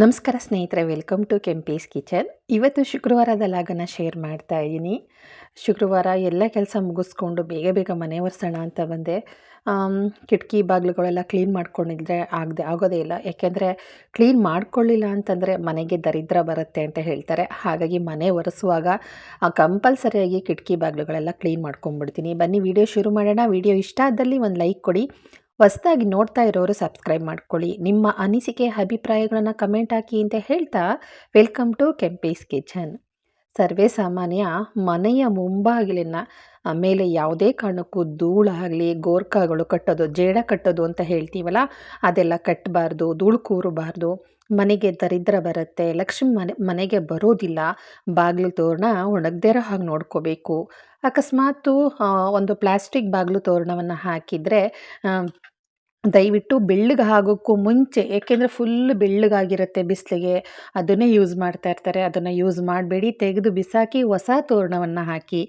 ನಮಸ್ಕಾರ ಸ್ನೇಹಿತರೆ, welcome to Kempi's kitchen. ಇವತ್ತು ಶುಕ್ರವಾರದ ಲಾಗನ ಶೇರ್ ಮಾಡ್ತಾ ಇದ್ದೀನಿ. ಶುಕ್ರವಾರ ಎಲ್ಲ ಕೆಲಸ ಮುಗಿಸ್ಕೊಂಡು ಬೇಗ ಬೇಗ ಮನೆ ಒರೆಸೋಣ ಅಂತ ಬಂದೆ. ಕಿಟಕಿ ಬಾಗಿಲುಗಳೆಲ್ಲ ಕ್ಲೀನ್ ಮಾಡ್ಕೊಂಡಿದ್ರೆ ಆಗದೆ, ಆಗೋದೇ ಇಲ್ಲ. ಯಾಕೆಂದರೆ ಕ್ಲೀನ್ ಮಾಡ್ಕೊಳ್ಳಿಲ್ಲ ಅಂತಂದರೆ ಮನೆಗೆ ದರಿದ್ರ ಬರುತ್ತೆ ಅಂತ ಹೇಳ್ತಾರೆ. ಹಾಗಾಗಿ ಮನೆ ಒರೆಸುವಾಗ ಕಂಪಲ್ಸರಿಯಾಗಿ ಕಿಟಕಿ ಬಾಗಿಲುಗಳೆಲ್ಲ ಕ್ಲೀನ್ ಮಾಡ್ಕೊಂಡ್ಬಿಡ್ತೀನಿ. ಬನ್ನಿ, ವಿಡಿಯೋ ಶುರು ಮಾಡೋಣ. ವಿಡಿಯೋ ಇಷ್ಟ ಆದಲ್ಲಿ ಒಂದು ಲೈಕ್ ಕೊಡಿ. ಹೊಸ್ದಾಗಿ ನೋಡ್ತಾ ಇರೋರು ಸಬ್ಸ್ಕ್ರೈಬ್ ಮಾಡ್ಕೊಳ್ಳಿ. ನಿಮ್ಮ ಅನಿಸಿಕೆ, ಅಭಿಪ್ರಾಯಗಳನ್ನು ಕಮೆಂಟ್ ಹಾಕಿ ಅಂತ ಹೇಳ್ತಾ ವೆಲ್ಕಮ್ ಟು ಕೆಂಪೀಸ್ ಕಿಚನ್. ಸರ್ವೇ ಸಾಮಾನ್ಯ ಮನೆಯ ಮುಂಬಾಗಿಲಿನ ಮೇಲೆ ಯಾವುದೇ ಕಾರಣಕ್ಕೂ ಧೂಳಾಗಲಿ ಗೋರ್ಖಾಗಳು ಕಟ್ಟೋದು, ಜೇಡ ಕಟ್ಟೋದು ಅಂತ ಹೇಳ್ತೀವಲ್ಲ, ಅದೆಲ್ಲ ಕಟ್ಟಬಾರ್ದು ಧೂಳು ಕೂರಬಾರ್ದು. ಮನೆಗೆ ದರಿದ್ರ ಬರುತ್ತೆ, ಲಕ್ಷ್ಮಿ ಮನೆ, ಮನೆಗೆ ಬರೋದಿಲ್ಲ, ಬಾಗಿಲು ತೋರಣ ಒಣಗದೇ ಹಾಗೆ ನೋಡ್ಕೋಬೇಕು. ಅಕಸ್ಮಾತು ಒಂದು ಪ್ಲಾಸ್ಟಿಕ್ ಬಾಗಿಲು ತೋರಣವನ್ನು ಹಾಕಿದರೆ ದಯವಿಟ್ಟು ಬೆಳ್ಳಗೆ ಆಗೋಕ್ಕೂ ಮುಂಚೆ ಏಕೆಂದರೆ ಫುಲ್ ಬೆಳ್ಳಗಾಗಿರುತ್ತೆ ಬಿಸಿಲಿಗೆ, ಅದನ್ನೇ ಯೂಸ್ ಮಾಡ್ತಾ ಇರ್ತಾರೆ. ಅದನ್ನು ಯೂಸ್ ಮಾಡಬೇಡಿ, ತೆಗೆದು ಬಿಸಾಕಿ ಹೊಸ ತೋರಣವನ್ನು ಹಾಕಿ.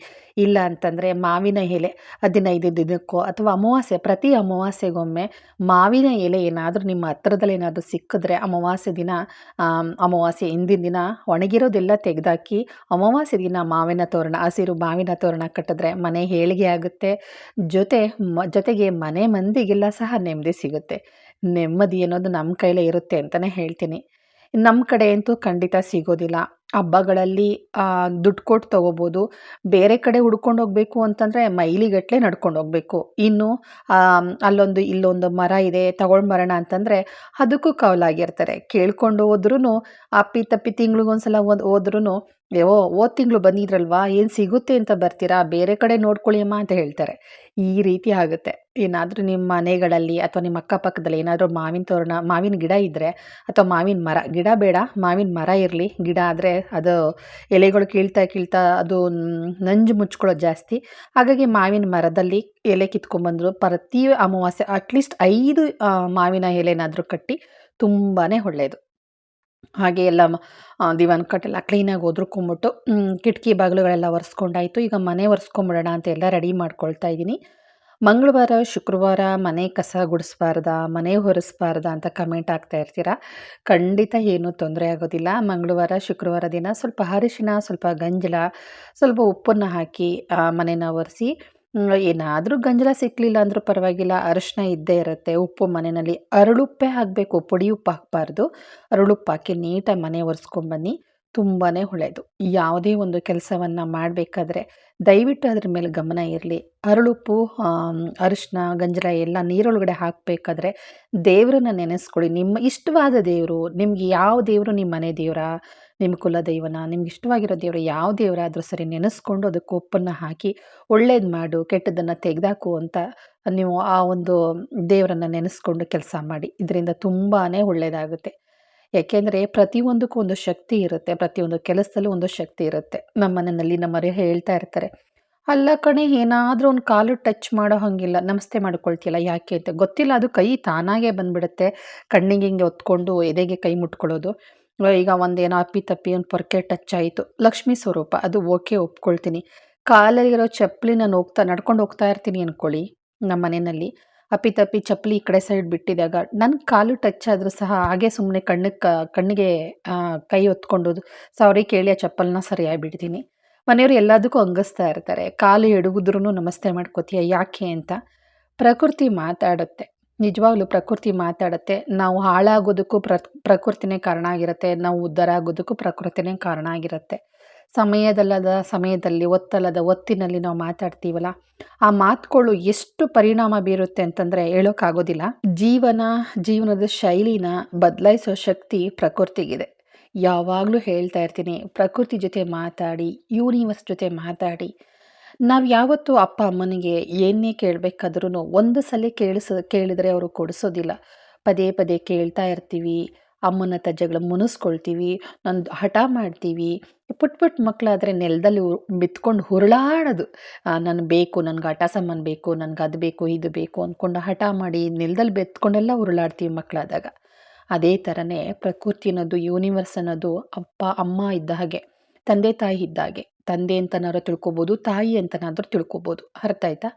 ಇಲ್ಲ ಅಂತಂದರೆ ಮಾವಿನ ಎಲೆ ಹದಿನೈದು ದಿನಕ್ಕೋ ಅಥವಾ ಅಮಾವಾಸ್ಯೆ, ಪ್ರತಿ ಅಮಾವಾಸ್ಯೆಗೊಮ್ಮೆ ಮಾವಿನ ಎಲೆ ಏನಾದರೂ ನಿಮ್ಮ ಹತ್ರದಲ್ಲಿ ಏನಾದರೂ ಸಿಕ್ಕಿದ್ರೆ ಅಮಾವಾಸ್ಯೆ ದಿನ ಅಮಾವಾಸ್ಯೆ ಹಿಂದಿನ ದಿನ ಒಣಗಿರೋದೆಲ್ಲ ತೆಗೆದಾಕಿ, ಅಮಾವಾಸ್ಯೆ ದಿನ ಮಾವಿನ ತೋರಣ, ಹಸಿರು ಮಾವಿನ ತೋರಣ ಕಟ್ಟಿದ್ರೆ ಮನೆ ಹೇಳಿಗೆ ಆಗುತ್ತೆ. ಜೊತೆ ಜೊತೆಗೆ ಮನೆ ಮಂದಿಗೆಲ್ಲ ಸಹ ನೆಮ್ಮದಿ ಸಿಗುತ್ತೆ. ನೆಮ್ಮದಿ ಅನ್ನೋದು ನಮ್ಮ ಕೈಲೇ ಇರುತ್ತೆ ಅಂತಲೇ ಹೇಳ್ತೀನಿ. ನಮ್ಮ ಕಡೆ ಅಂತೂ ಖಂಡಿತ ಸಿಗೋದಿಲ್ಲ. ಹಬ್ಬಗಳಲ್ಲಿ ದುಡ್ಡು ಕೊಟ್ಟು ತೊಗೋಬೋದು. ಬೇರೆ ಕಡೆ ಹುಡ್ಕೊಂಡು ಹೋಗಬೇಕು ಅಂತಂದರೆ ಮೈಲಿಗಟ್ಟಲೆ ನಡ್ಕೊಂಡು ಹೋಗಬೇಕು. ಇನ್ನು ಅಲ್ಲೊಂದು, ಇಲ್ಲೊಂದು ಮರ ಇದೆ ತಗೊಂಡು ಬರೋಣ ಅಂತಂದರೆ ಅದಕ್ಕೂ ಕವಲಾಗಿರ್ತಾರೆ. ಕೇಳ್ಕೊಂಡು ಹೋದ್ರೂ ಅಪ್ಪಿ ತಪ್ಪಿ ಒಂದು ಹೋದ್ರೂ ಓ ಹೋದ ತಿಂಗಳು ಬಂದಿದ್ರಲ್ವಾ? ಏನು ಸಿಗುತ್ತೆ ಅಂತ ಬರ್ತೀರಾ? ಬೇರೆ ಕಡೆ ನೋಡ್ಕೊಳ್ಳಿ ಅಮ್ಮ ಅಂತ ಹೇಳ್ತಾರೆ. ಈ ರೀತಿ ಆಗುತ್ತೆ. ಏನಾದರೂ ನಿಮ್ಮ ಮನೆಗಳಲ್ಲಿ ಅಥವಾ ನಿಮ್ಮ ಅಕ್ಕಪಕ್ಕದಲ್ಲಿ ಏನಾದರೂ ಮಾವಿನ ತೋರಣ, ಮಾವಿನ ಗಿಡ ಇದ್ದರೆ ಅಥವಾ ಮಾವಿನ ಮರ, ಗಿಡ ಬೇಡ, ಮಾವಿನ ಮರ ಇರಲಿ. ಗಿಡ ಆದರೆ ಅದು ಎಲೆಗಳು ಕೀಳ್ತಾ ಕೀಳ್ತಾ ಅದು ನಂಜು ಮುಚ್ಕೊಳ್ಳೋದು ಜಾಸ್ತಿ. ಹಾಗಾಗಿ ಮಾವಿನ ಮರದಲ್ಲಿ ಎಲೆ ಕಿತ್ಕೊಂಡ್ಬಂದರು ಪ್ರತಿ ಅಮಾವಾಸ್ಯೆ ಅಟ್ಲೀಸ್ಟ್ ಐದು ಮಾವಿನ ಎಲೆನಾದರೂ ಕಟ್ಟಿ ತುಂಬಾ ಒಳ್ಳೆಯದು ಹಾಗೆ ಎಲ್ಲ ದಿವಾನ್ ಕಟ್ಟೆಲ್ಲ ಕ್ಲೀನಾಗಿ ಒದ್ರುಕೊಂಬಿಟ್ಟು ಕಿಟಕಿ ಬಾಗಿಲುಗಳೆಲ್ಲ ಒರೆಸ್ಕೊಂಡಾಯಿತು. ಈಗ ಮನೆ ಒರೆಸ್ಕೊಂಬಿಡೋಣ ಅಂತ ಎಲ್ಲ ರೆಡಿ ಮಾಡ್ಕೊಳ್ತಾ ಇದ್ದೀನಿ. ಮಂಗಳವಾರ, ಶುಕ್ರವಾರ ಮನೆ ಕಸ ಗುಡಿಸ್ಬಾರ್ದ, ಮನೆ ಹೊರಿಸ್ಬಾರ್ದ ಅಂತ ಕಮೆಂಟ್ ಆಗ್ತಾ ಇರ್ತೀರಾ? ಖಂಡಿತ ಏನೂ ತೊಂದರೆ ಆಗೋದಿಲ್ಲ. ಮಂಗಳವಾರ, ಶುಕ್ರವಾರ ದಿನ ಸ್ವಲ್ಪ ಅರಿಶಿನ ಸ್ವಲ್ಪ ಗಂಜಲ, ಸ್ವಲ್ಪ ಉಪ್ಪನ್ನು ಹಾಕಿ ಮನೆನ ಒರೆಸಿ ಏನಾದರೂ ಗಂಜಲ ಸಿಕ್ಕಲಿಲ್ಲ ಅಂದರೂ ಪರವಾಗಿಲ್ಲ. ಅರಶಿನ ಇದ್ದೇ ಇರುತ್ತೆ. ಉಪ್ಪು ಮನೆಯಲ್ಲಿ ಅರಳುಪ್ಪೇ ಹಾಕಬೇಕು. ಪುಡಿ ಉಪ್ಪು ಹಾಕಬಾರ್ದು. ಅರಳುಪ್ಪು ಹಾಕಿ ನೀಟಾಗಿ ಮನೆ ಒರೆಸ್ಕೊಂಬನ್ನಿ ತುಂಬಾ ಒಳ್ಳೆಯದು ಯಾವುದೇ ಒಂದು ಕೆಲಸವನ್ನು ಮಾಡಬೇಕಾದ್ರೆ ದಯವಿಟ್ಟು ಅದ್ರ ಮೇಲೆ ಗಮನ ಇರಲಿ. ಅರಳುಪ್ಪು ಅರಿಶಿನ ಗಂಜಲ ಎಲ್ಲ ನೀರೊಳಗಡೆ ಹಾಕಬೇಕಾದ್ರೆ ದೇವರನ್ನ ನೆನೆಸ್ಕೊಳ್ಳಿ. ನಿಮ್ಮ ಇಷ್ಟವಾದ ದೇವರು, ನಿಮ್ಗೆ ಯಾವ ದೇವರು ನಿಮ್ಮ ಮನೆ ದೇವರ? ನಿಮ್ಮ ಕುಲದೈವನ ನಿಮ್ಗೆ ಇಷ್ಟವಾಗಿರೋ ದೇವರು ಯಾವ ದೇವರಾದರೂ ಸರಿ ನೆನೆಸ್ಕೊಂಡು ಅದಕ್ಕೆ ಒಪ್ಪನ್ನು ಹಾಕಿ ಒಳ್ಳೇದು ಮಾಡು ಕೆಟ್ಟದನ್ನು ತೆಗೆದಾಕು ಅಂತ ನೀವು ಆ ಒಂದು ದೇವರನ್ನು ನೆನೆಸ್ಕೊಂಡು ಕೆಲಸ ಮಾಡಿ. ಇದರಿಂದ ತುಂಬಾ ಒಳ್ಳೆಯದಾಗುತ್ತೆ ಯಾಕೆಂದರೆ ಪ್ರತಿಯೊಂದಕ್ಕೂ ಒಂದು ಶಕ್ತಿ ಇರುತ್ತೆ, ಪ್ರತಿಯೊಂದು ಕೆಲಸದಲ್ಲೂ ಒಂದು ಶಕ್ತಿ ಇರುತ್ತೆ. ನಮ್ಮ ಮನೆಯಲ್ಲಿ ನಮ್ಮರು ಹೇಳ್ತಾ ಇರ್ತಾರೆ, ಅಲ್ಲ ಕಣೆ, ಏನಾದರೂ ಒಂದು ಕಾಲು ಟಚ್ ಮಾಡೋ ಹಾಗಿಲ್ಲ, ನಮಸ್ತೆ ಮಾಡ್ಕೊಳ್ತಿಲ್ಲ ಯಾಕೆ ಅಂತ? ಗೊತ್ತಿಲ್ಲ, ಅದು ಕೈ ತಾನಾಗೆ ಬಂದ್ಬಿಡುತ್ತೆ, ಕಣ್ಣಿಗೆ ಹಿಂಗೆ ಹೊತ್ಕೊಂಡು ಎದೆಗೆ ಕೈ ಮುಟ್ಕೊಳ್ಳೋದು. ಈಗ ಒಂದೇನೋ ಅಪ್ಪಿ ತಪ್ಪಿ ಒಂದು ಪೊರ್ಕೆ ಟಚ್ ಆಯಿತು. ಲಕ್ಷ್ಮಿ ಸ್ವರೂಪ, ಅದು ಓಕೆ ಒಪ್ಕೊಳ್ತೀನಿ. ಕಾಲಲ್ಲಿರೋ ಚಪ್ಪಲಿ ನಾನು ಹೋಗ್ತಾ ನಡ್ಕೊಂಡು ಹೋಗ್ತಾ ಇರ್ತೀನಿ ಅಂದ್ಕೊಳ್ಳಿ ನಮ್ಮ ಮನೆಯಲ್ಲಿ. ಅಪ್ಪಿ ತಪ್ಪಿ ಚಪ್ಪಲಿ ಈ ಕಡೆ ಸೈಡ್ ಬಿಟ್ಟಿದಾಗ ನನ್ನ ಕಾಲು ಟಚ್ ಆದರೂ ಸಹ ಹಾಗೆ ಸುಮ್ಮನೆ ಕಣ್ಣಿಗೆ ಕಣ್ಣಿಗೆ ಕೈ ಹೊತ್ಕೊಂಡು ಸಾರಿ ಕೇಳಿ, ಆ ಚಪ್ಪಲನ್ನ ಸರಿಯಾಗಿ ಬಿಡ್ತೀನಿ. ಮನೆಯವರು ಎಲ್ಲದಕ್ಕೂ ಅಂಗಸ್ತಾ ಇರ್ತಾರೆ. ಕಾಲು ಎಡುಗಿದ್ರು ನಮಸ್ತೆ ಮಾಡ್ಕೋತೀಯ, ಯಾಕೆ ಅಂತ. ಪ್ರಕೃತಿ ಮಾತಾಡುತ್ತೆ. ನಿಜವಾಗ್ಲೂ ಪ್ರಕೃತಿ ಮಾತಾಡುತ್ತೆ. ನಾವು ಹಾಳಾಗೋದಕ್ಕೂ ಪ್ರ ಪ್ರಕೃತಿನೇ ಕಾರಣ ಆಗಿರುತ್ತೆ. ನಾವು ಉದ್ಧಾರ ಆಗೋದಕ್ಕೂ ಪ್ರಕೃತಿನೇ ಕಾರಣ ಆಗಿರುತ್ತೆ. ಸಮಯದಲ್ಲದ ಸಮಯದಲ್ಲಿ ಒತ್ತಲ್ಲದ ಒತ್ತಿನಲ್ಲಿ ನಾವು ಮಾತಾಡ್ತೀವಲ್ಲ, ಆ ಮಾತುಗಳು ಎಷ್ಟು ಪರಿಣಾಮ ಬೀರುತ್ತೆ ಅಂತಂದರೆ ಹೇಳೋಕ್ಕಾಗೋದಿಲ್ಲ ಜೀವನ, ಜೀವನದ ಶೈಲಿನ ಬದಲಾಯಿಸೋ ಶಕ್ತಿ ಪ್ರಕೃತಿಗಿದೆ. ಯಾವಾಗಲೂ ಹೇಳ್ತಾ ಇರ್ತೀನಿ, ಪ್ರಕೃತಿ ಜೊತೆ ಮಾತಾಡಿ ಯೂನಿವರ್ಸ್ ಜೊತೆ ಮಾತಾಡಿ ನಾವು ಯಾವತ್ತೂ ಅಪ್ಪ, ಅಮ್ಮನಿಗೆ ಏನೇ ಕೇಳಬೇಕಾದ್ರೂ ಒಂದು ಸಲ ಕೇಳಿಸ, ಕೇಳಿದರೆ ಅವರು ಕೊಡಿಸೋದಿಲ್ಲ. ಪದೇ ಪದೇ ಕೇಳ್ತಾ ಇರ್ತೀವಿ, ಅಮ್ಮನ ಹತ್ರ ಜಗಳ ಮುನಿಸ್ಕೊಳ್ತೀವಿ ನಂದು ಹಠ ಮಾಡ್ತೀವಿ. ಪುಟ್ ಪುಟ್ ಮಕ್ಕಳಾದರೆ ನೆಲದಲ್ಲಿ ಬಿತ್ಕೊಂಡು ಹುರುಳಾಡೋದು. ನನಗೆ ಬೇಕು, ನನಗೆ ಹಠ ಸಾಮಾನು ಬೇಕು, ನನಗೆ ಅದು ಬೇಕು, ಇದು ಬೇಕು ಅಂದ್ಕೊಂಡು ಹಠ ಮಾಡಿ ನೆಲದಲ್ಲಿ ಬೆತ್ಕೊಂಡೆಲ್ಲ ಉರುಳಾಡ್ತೀವಿ ಮಕ್ಕಳಾದಾಗ ಅದೇ ಥರನೇ ಪ್ರಕೃತಿ ಅನ್ನೋದು ಯೂನಿವರ್ಸ್ ಅನ್ನೋದು ಅಪ್ಪ, ಅಮ್ಮ ಇದ್ದ ಹಾಗೆ, ತಂದೆ ತಾಯಿ ಇದ್ದ ಹಾಗೆ. ತಂದೆ ಅಂತನಾದ್ರೂ ತಿಳ್ಕೊಬೋದು, ತಾಯಿ ಅಂತನಾದ್ರೂ ತಿಳ್ಕೊಬೋದು. ಅರ್ಥ ಆಯ್ತಾ?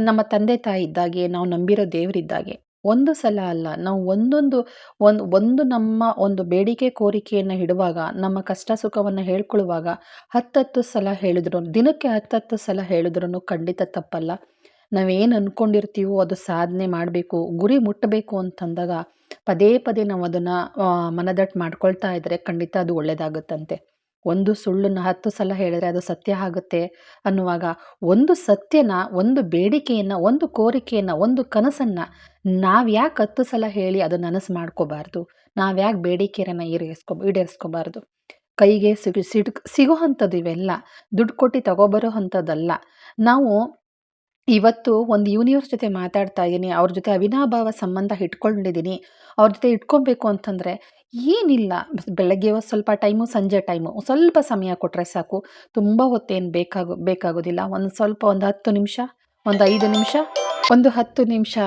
ನಮ್ಮ ತಂದೆ ತಾಯಿ ಇದ್ದಾಗೆ, ನಾವು ನಂಬಿರೋ ದೇವರಿದ್ದಾಗೆ ಒಂದು ಸಲ ಅಲ್ಲ, ನಾವು ಒಂದೊಂದು ಒಂದು ಒಂದು ನಮ್ಮ ಒಂದು ಬೇಡಿಕೆ ಕೋರಿಕೆಯನ್ನು ಇಡುವಾಗ, ನಮ್ಮ ಕಷ್ಟ ಸುಖವನ್ನು ಹೇಳ್ಕೊಳ್ಳುವಾಗ ಹತ್ತತ್ತು ಸಲ ಹೇಳಿದ್ರು, ದಿನಕ್ಕೆ ಹತ್ತತ್ತು ಸಲ ಹೇಳಿದ್ರು ಖಂಡಿತ ತಪ್ಪಲ್ಲ. ನಾವೇನು ಅಂದ್ಕೊಂಡಿರ್ತೀವೋ ಅದು ಸಾಧನೆ ಮಾಡಬೇಕು, ಗುರಿ ಮುಟ್ಟಬೇಕು ಅಂತಂದಾಗ ಪದೇ ಪದೇ ನಾವು ಅದನ್ನು ಮನದಟ್ಟು ಮಾಡ್ಕೊಳ್ತಾ ಇದ್ದರೆ ಖಂಡಿತ ಅದು ಒಳ್ಳೆಯದಾಗುತ್ತಂತೆ ಒಂದು ಸುಳ್ಳನ್ನು ಹತ್ತು ಸಲ ಹೇಳಿದರೆ ಅದು ಸತ್ಯ ಆಗುತ್ತೆ ಅನ್ನುವಾಗ ಒಂದು ಸತ್ಯನ, ಒಂದು ಬೇಡಿಕೆಯನ್ನು, ಒಂದು ಕೋರಿಕೆಯನ್ನು, ಒಂದು ಕನಸನ್ನು ನಾವು ಯಾಕೆ ಹತ್ತು ಸಲ ಹೇಳಿ ಅದು ನನಸು ಮಾಡ್ಕೋಬಾರ್ದು? ನಾವು ಯಾಕೆ ಬೇಡಿಕೆಯನ್ನು ಈಡೇರಿಸ್ಕೊ, ಈಡೇರಿಸ್ಕೋಬಾರ್ದು? ಕೈಗೆ ಸಿಗು, ಸಿಡ್ ಸಿಗೋ ಅಂಥದ್ದು ಇವೆಲ್ಲ, ದುಡ್ಡು ಕೊಟ್ಟು ತಗೊಬರೋ ಅಂಥದ್ದಲ್ಲ ನಾವು ಇವತ್ತು ಒಂದು ಯೂನಿವರ್ಸ್ ಜೊತೆ ಮಾತಾಡ್ತಾ ಇದ್ದೀನಿ ಅವ್ರ ಜೊತೆ ಅವಿನಾಭಾವ ಸಂಬಂಧ ಇಟ್ಕೊಂಡಿದ್ದೀನಿ ಅವ್ರ ಜೊತೆ ಇಟ್ಕೊಬೇಕು ಅಂತಂದರೆ ಏನಿಲ್ಲ. ಬೆಳಗ್ಗೆ ಸ್ವಲ್ಪ ಟೈಮು, ಸಂಜೆ ಟೈಮು. ಸ್ವಲ್ಪ ಸಮಯ ಕೊಟ್ಟರೆ ಸಾಕು. ತುಂಬ ಹೊತ್ತೇನು ಬೇಕಾಗೋ, ಬೇಕಾಗೋದಿಲ್ಲ. ಒಂದು ಸ್ವಲ್ಪ ಒಂದು ಹತ್ತು ನಿಮಿಷ, ಒಂದು ಐದು ನಿಮಿಷ, ಒಂದು ಹತ್ತು ನಿಮಿಷ